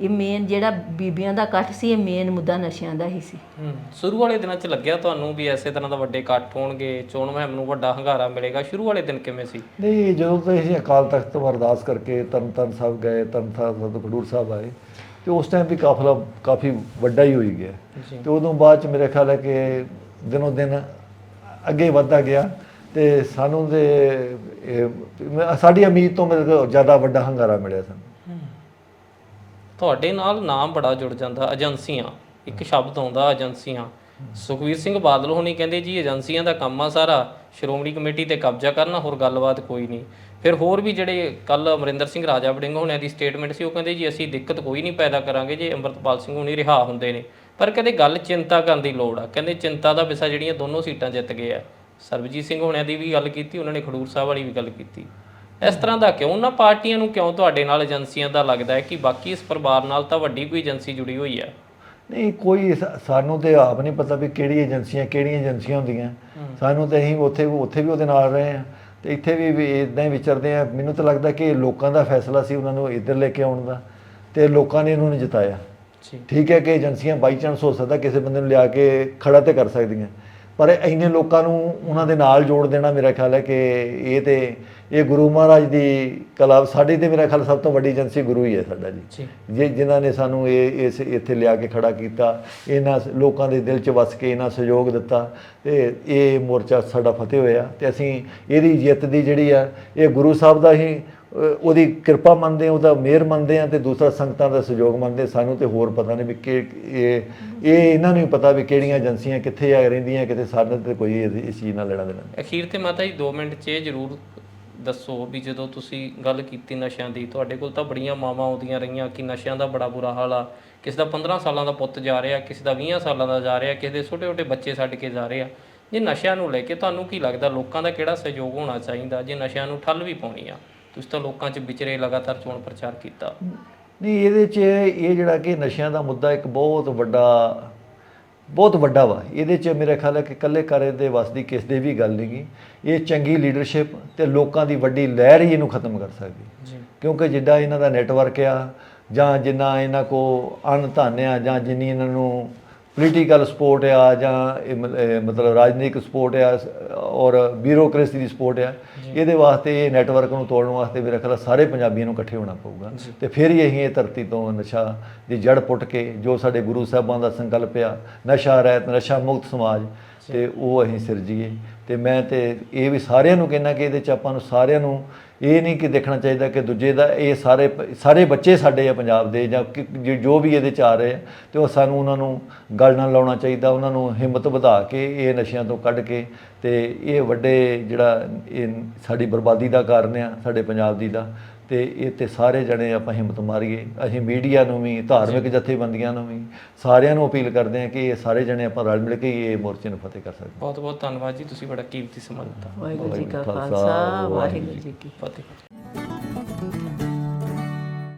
S2: ਇਹ ਮੇਨ ਜਿਹੜਾ ਬੀਬੀਆਂ ਦਾ ਇਕੱਠ ਸੀ ਇਹ ਮੇਨ ਮੁੱਦਾ ਨਸ਼ਿਆਂ ਦਾ ਹੀ ਸੀ।
S3: ਹੂੰ ਸ਼ੁਰੂ ਵਾਲੇ ਦਿਨਾਂ 'ਚ ਲੱਗਿਆ ਤੁਹਾਨੂੰ ਵੀ ਐਸੇ ਤਰ੍ਹਾਂ ਦਾ ਵੱਡੇ ਇਕੱਠ ਹੋਣਗੇ ਚੋਣ ਮੁਹਿੰਮ ਨੂੰ ਵੱਡਾ ਹੰਗਾਰਾ ਮਿਲੇਗਾ। ਸ਼ੁਰੂ ਵਾਲੇ ਦਿਨ ਕਿਵੇਂ ਸੀ?
S1: ਨਹੀਂ ਜਦੋਂ ਤੋਂ ਅਸੀਂ ਅਕਾਲ ਤਖਤ ਤੋਂ ਅਰਦਾਸ ਕਰਕੇ ਤਰਨਤਾਰਨ ਸਾਹਿਬ ਗਏ ਤਰਨਤਾਰਨ ਸਾਹਿਬ ਤੋਂ ਖਡੂਰ ਸਾਹਿਬ ਆਏ ਤੇ ਉਸ ਟਾਈਮ ਵੀ ਕਾਫਲਾ ਕਾਫੀ ਵੱਡਾ ਹੀ ਹੋਈ ਗਿਆ। ਤੇ ਉਦੋਂ ਬਾਅਦ ਚ ਮੇਰੇ ਖਿਆਲ ਹੈ ਕਿ ਦਿਨੋਂ ਦਿਨ ਅੱਗੇ ਵੱਧਦਾ ਗਿਆ ਤੇ ਸਾਨੂੰ ਦੇ ਸਾਡੀ ਉਮੀਦ ਤੋਂ ਮੇਰੇ ਕੋਲ ਜ਼ਿਆਦਾ ਵੱਡਾ ਹੰਗਾਰਾ ਮਿਲਿਆ ਸਾਨੂੰ।
S3: ਤੁਹਾਡੇ ਨਾਲ ਨਾਮ ਬੜਾ ਜੁੜ ਜਾਂਦਾ ਏਜੰਸੀਆਂ। ਇੱਕ ਸ਼ਬਦ ਆਉਂਦਾ ਏਜੰਸੀਆਂ। ਸੁਖਵੀਰ ਸਿੰਘ ਬਾਦਲ ਹੋਣੀ ਕਹਿੰਦੇ ਜੀ ਏਜੰਸੀਆਂ ਦਾ ਕੰਮ ਆ ਸਾਰਾ ਸ਼੍ਰੋਮਣੀ ਕਮੇਟੀ ਤੇ ਕਬਜ਼ਾ ਕਰਨਾ ਹੋਰ ਗੱਲਬਾਤ ਕੋਈ ਨਹੀਂ। ਫਿਰ ਹੋਰ ਵੀ ਜਿਹੜੇ ਕੱਲ ਅਮਰਿੰਦਰ ਸਿੰਘ ਰਾਜਾ ਵੜਿੰਗ ਹੋਣਿਆਂ ਦੀ ਸਟੇਟਮੈਂਟ ਸੀ ਉਹ ਕਹਿੰਦੇ ਜੀ ਅਸੀਂ ਦਿੱਕਤ ਕੋਈ ਨਹੀਂ ਪੈਦਾ ਕਰਾਂਗੇ ਜੇ ਅੰਮ੍ਰਿਤਪਾਲ ਸਿੰਘ ਹੋਣੀ ਰਿਹਾ ਹੁੰਦੇ ਨੇ। ਪਰ ਕਹਿੰਦੇ ਗੱਲ ਚਿੰਤਾ ਕਰਨ ਦੀ ਲੋੜ ਆ। ਕਹਿੰਦੇ ਚਿੰਤਾ ਦਾ ਵਿਸ਼ਾ ਜਿਹੜੀਆਂ ਦੋਨੋਂ ਸੀਟਾਂ ਜਿੱਤ ਗਏ ਆ। ਸਰਬਜੀਤ ਸਿੰਘ ਹੋਣਿਆਂ ਦੀ ਵੀ ਗੱਲ ਕੀਤੀ ਉਹਨਾਂ ਨੇ ਖਡੂਰ ਸਾਹਿਬ ਵਾਲੀ ਵੀ ਗੱਲ ਕੀਤੀ। ਇਸ ਤਰ੍ਹਾਂ ਦਾ ਕਿਉਂ? ਉਹਨਾਂ ਪਾਰਟੀਆਂ ਨੂੰ ਕਿਉਂ ਤੁਹਾਡੇ ਨਾਲ ਏਜੰਸੀਆਂ ਦਾ ਲੱਗਦਾ ਹੈ ਕਿ ਬਾਕੀ ਇਸ ਪਰਿਵਾਰ ਨਾਲ ਤਾਂ ਵੱਡੀ ਕੋਈ ਏਜੰਸੀ ਜੁੜੀ ਹੋਈ ਹੈ?
S1: ਨਹੀਂ ਕੋਈ ਸਾ- ਸਾਨੂੰ ਤੇ ਆਪ ਨਹੀਂ ਪਤਾ ਵੀ ਕਿਹੜੀ ਏਜੰਸੀਆਂ ਕਿਹੜੀਆਂ ਏਜੰਸੀਆਂ ਹੁੰਦੀਆਂ। ਸਾਨੂੰ ਤੇ ਅਸੀਂ ਉੱਥੇ ਉੱਥੇ ਵੀ ਉਹਦੇ ਨਾਲ ਰਹੇ ਆ ਤੇ ਇੱਥੇ ਵੀ ਵੀ ਇਦਾਂ ਹੀ ਵਿਚਰਦੇ ਆ ਮੈਨੂੰ ਤਾਂ ਲੱਗਦਾ ਕਿ ਇਹ ਲੋਕਾਂ ਦਾ ਫੈਸਲਾ ਸੀ ਉਹਨਾਂ ਨੂੰ ਇੱਧਰ ਲੈ ਕੇ ਆਉਣ ਦਾ ਤੇ ਲੋਕਾਂ ਨੇ ਇਹਨਾਂ ਨੂੰ ਜਿਤਾਇਆ।
S3: ਜੀ
S1: ਠੀਕ ਹੈ ਕਿ ਏਜੰਸੀਆਂ ਬਾਈ ਚਾਂਸ ਹੋ ਸਕਦਾ ਕਿਸੇ ਬੰਦੇ ਨੂੰ ਲਿਆ ਕੇ ਖੜਾ ਤੇ ਕਰ ਸਕਦੀਆਂ। ਪਰ ਇੰਨੇ ਲੋਕਾਂ ਨੂੰ ਉਹਨਾਂ ਦੇ ਨਾਲ ਜੋੜ ਦੇਣਾ ਮੇਰਾ ਖਿਆਲ ਹੈ ਕਿ ਇਹ ਤੇ ਇਹ ਗੁਰੂ ਮਹਾਰਾਜ ਦੀ ਕਲਾ ਸਾਡੀ ਤੇ ਮੇਰਾ ਖਿਆਲ ਸਭ ਤੋਂ ਵੱਡੀ ਏਜੰਸੀ ਗੁਰੂ ਹੀ ਹੈ ਸਾਡਾ ਜੀ।
S3: ਜੀ।
S1: ਜਿਨ੍ਹਾਂ ਨੇ ਸਾਨੂੰ ਇਹ ਇਸ ਇੱਥੇ ਲਿਆ ਕੇ ਖੜਾ ਕੀਤਾ ਇਹਨਾਂ ਲੋਕਾਂ ਦੇ ਦਿਲ 'ਚ ਵਸ ਕੇ ਇਹਨਾਂ ਸਹਿਯੋਗ ਦਿੱਤਾ ਤੇ ਇਹ ਮੋਰਚਾ ਸਾਡਾ ਫਤਿਹ ਹੋਇਆ ਤੇ ਅਸੀਂ ਇਹਦੀ ਜਿੱਤ ਦੀ ਜਿਹੜੀ ਆ ਇਹ ਗੁਰੂ ਸਾਹਿਬ ਦਾ ਹੀ ਉਹਦੀ ਕਿਰਪਾ ਮੰਨਦੇ ਹਾਂ, ਉਹਦਾ ਮਿਹਰ ਮੰਨਦੇ ਹਾਂ ਤੇ ਦੂਸਰਾ ਸੰਗਤਾਂ ਦਾ ਸਹਿਯੋਗ ਮੰਨਦੇ ਸਾਨੂੰ ਤੇ ਹੋਰ ਪਤਾ ਨਹੀਂ ਵੀ ਕਿ ਇਹ ਇਹ ਇਹਨਾਂ ਨੂੰ ਹੀ ਪਤਾ ਵੀ ਕਿਹੜੀਆਂ ਏਜੰਸੀਆਂ ਕਿੱਥੇ ਆ ਰਹਿੰਦੀਆਂ, ਕਿਤੇ ਸਾਡੇ ਤੇ ਕੋਈ ਇਸ ਚੀਜ਼ ਨਾਲ ਲੈਣਾ ਦੇਣਾ
S3: ਅਖੀਰ ਤੇ ਮਾਤਾ ਜੀ 2 ਮਿੰਟ 'ਚ ਇਹ ਜ਼ਰੂਰ ਦੱਸੋ ਵੀ ਜਦੋਂ ਤੁਸੀਂ ਗੱਲ ਕੀਤੀ ਨਸ਼ਿਆਂ ਦੀ, ਤੁਹਾਡੇ ਕੋਲ ਤਾਂ ਬੜੀਆਂ ਮਾਵਾਂ ਆਉਂਦੀਆਂ ਰਹੀਆਂ ਕਿ ਨਸ਼ਿਆਂ ਦਾ ਬੜਾ ਬੁਰਾ ਹਾਲ ਆ। ਕਿਸੇ ਦਾ 15 ਸਾਲਾਂ ਦਾ ਪੁੱਤ ਜਾ ਰਿਹਾ, ਕਿਸੇ ਦਾ 20 ਸਾਲਾਂ ਦਾ ਜਾ ਰਿਹਾ, ਕਿਸੇ ਦੇ ਛੋਟੇ ਛੋਟੇ ਬੱਚੇ ਛੱਡ ਕੇ ਜਾ ਰਹੇ ਆ। ਜੇ ਨਸ਼ਿਆਂ ਨੂੰ ਲੈ ਕੇ ਤੁਹਾਨੂੰ ਕੀ ਲੱਗਦਾ, ਲੋਕਾਂ ਦਾ ਕਿਹੜਾ ਸਹਿਯੋਗ ਹੋਣਾ ਚਾਹੀਦਾ? ਜੇ ਨਸ਼ਿਆਂ ਨੂੰ ਠੱਲ ਵੀ ਪਾਉਣੀ ਆ। ਤੁਸੀਂ ਤਾਂ ਲੋਕਾਂ 'ਚ ਵਿਚਰੇ ਲਗਾਤਾਰ ਚੋਣ ਪ੍ਰਚਾਰ ਕੀਤਾ।
S1: ਨਹੀਂ ਇਹਦੇ 'ਚ ਇਹ ਜਿਹੜਾ ਕਿ ਨਸ਼ਿਆਂ ਦਾ ਮੁੱਦਾ ਇੱਕ ਬਹੁਤ ਵੱਡਾ ਬਹੁਤ ਵੱਡਾ ਵਾ। ਇਹਦੇ 'ਚ ਮੇਰਾ ਖਿਆਲ ਹੈ ਕਿ ਇਕੱਲੇ ਕਰੇ ਦੇ ਵਸ ਦੀ ਕਿਸ ਦੇ ਵੀ ਗੱਲ ਨਹੀਂਗੀ ਇਹ ਚੰਗੀ ਲੀਡਰਸ਼ਿਪ ਤੇ ਲੋਕਾਂ ਦੀ ਵੱਡੀ ਲਹਿਰ ਹੀ ਇਹਨੂੰ ਖਤਮ ਕਰ ਸਕਦੀ।
S3: ਜੀ।
S1: ਕਿਉਂਕਿ ਜਿੱਦਾਂ ਇਹਨਾਂ ਦਾ ਨੈਟਵਰਕ ਆ ਜਾਂ ਜਿੰਨਾ ਇਹਨਾਂ ਕੋ ਅਣ ਧਨ ਆ ਜਾਂ ਜਿੰਨੀ ਇਹਨਾਂ ਨੂੰ ਪੋਲੀਟੀਕਲ ਸਪੋਰਟ ਆ ਜਾਂ ਮਤਲਬ ਰਾਜਨੀਤਿਕ ਸਪੋਰਟ ਆ ਔਰ ਬਿਊਰੋਕ੍ਰੇਸੀ ਦੀ ਸਪੋਰਟ ਆ ਇਹਦੇ ਵਾਸਤੇ ਇਹ ਨੈਟਵਰਕ ਨੂੰ ਤੋੜਨ ਵਾਸਤੇ ਮੇਰੇ ਖਿਆਲ ਸਾਰੇ ਪੰਜਾਬੀਆਂ ਨੂੰ ਇਕੱਠੇ ਹੋਣਾ ਪਊਗਾ। ਤੇ ਫਿਰ ਹੀ ਅਸੀਂ ਇਹ ਧਰਤੀ ਤੋਂ ਨਸ਼ਾ ਦੀ ਜੜ ਪੁੱਟ ਕੇ ਜੋ ਸਾਡੇ ਗੁਰੂ ਸਾਹਿਬਾਂ ਦਾ ਸੰਕਲਪ ਆ ਨਸ਼ਾ ਰਹਿਤ ਨਸ਼ਾ ਮੁਕਤ ਸਮਾਜ ਤੇ ਉਹ ਅਸੀਂ ਸਿਰਜੀਏ ਤੇ ਮੈਂ ਤੇ ਇਹ ਵੀ ਸਾਰਿਆਂ ਨੂੰ ਕਹਿੰਦਾ ਕਿ ਇਹਦੇ ਚ ਆਪਾਂ ਨੂੰ ਸਾਰਿਆਂ ਨੂੰ ਇਹ ਨਹੀਂ ਕਿ ਦੇਖਣਾ ਚਾਹੀਦਾ ਕਿ ਦੂਜੇ ਦਾ ਇਹ ਸਾਰੇ ਸਾਰੇ ਬੱਚੇ ਸਾਡੇ ਆ ਪੰਜਾਬ ਦੇ ਜਾਂ ਜੋ- ਜੋ ਵੀ ਇਹਦੇ ਚ ਆ ਰਹੇ ਆ, ਤੇ ਉਹ ਸਾਨੂੰ ਉਹਨਾਂ ਨੂੰ ਗੱਲ ਨਾਲ ਲਾਉਣਾ ਚਾਹੀਦਾ, ਉਹਨਾਂ ਨੂੰ ਹਿੰਮਤ ਵਧਾ ਕੇ ਇਹ ਨਸ਼ਿਆਂ ਤੋਂ ਕੱਢ ਕੇ ਤੇ ਇਹ ਵੱਡੇ ਜਿਹੜਾ ਇਹ ਸਾਡੀ ਬਰਬਾਦੀ ਦਾ ਕਾਰਨ ਆ, ਸਾਡੇ ਪੰਜਾਬ ਦੀ ਦਾ। ਤੇ ਇਹ ਤੇ ਸਾਰੇ ਜਣੇ ਆਪਾਂ ਹਿੰਮਤ ਮਾਰੀਏ। ਅਸੀਂ ਮੀਡੀਆ ਨੂੰ ਵੀ ਧਾਰਮਿਕ ਜਥੇਬੰਦੀਆਂ ਨੂੰ ਵੀ ਸਾਰਿਆਂ ਨੂੰ ਅਪੀਲ ਕਰਦੇ ਹਾਂ ਕਿ ਇਹ ਸਾਰੇ ਜਣੇ ਆਪਾਂ ਰਲ ਮਿਲ ਕੇ ਹੀ ਇਹ ਮੋਰਚੇ ਨੂੰ ਫਤਿਹ ਕਰ ਸਕਦੇ
S3: ਬਹੁਤ ਬਹੁਤ ਧੰਨਵਾਦ ਜੀ ਤੁਸੀਂ ਬੜਾ ਕੀਮਤੀ ਸਮਾਂ ਦਿੱਤਾ।
S2: ਵਾਹਿਗੁਰੂ ਜੀ ਕਾ
S1: ਵਾਹਿਗੁਰੂ ਜੀ ਕਾ
S2: ਖਾਲਸਾ ਵਾਹਿਗੁਰੂ ਜੀ ਕੀ
S3: ਫਤਿਹ।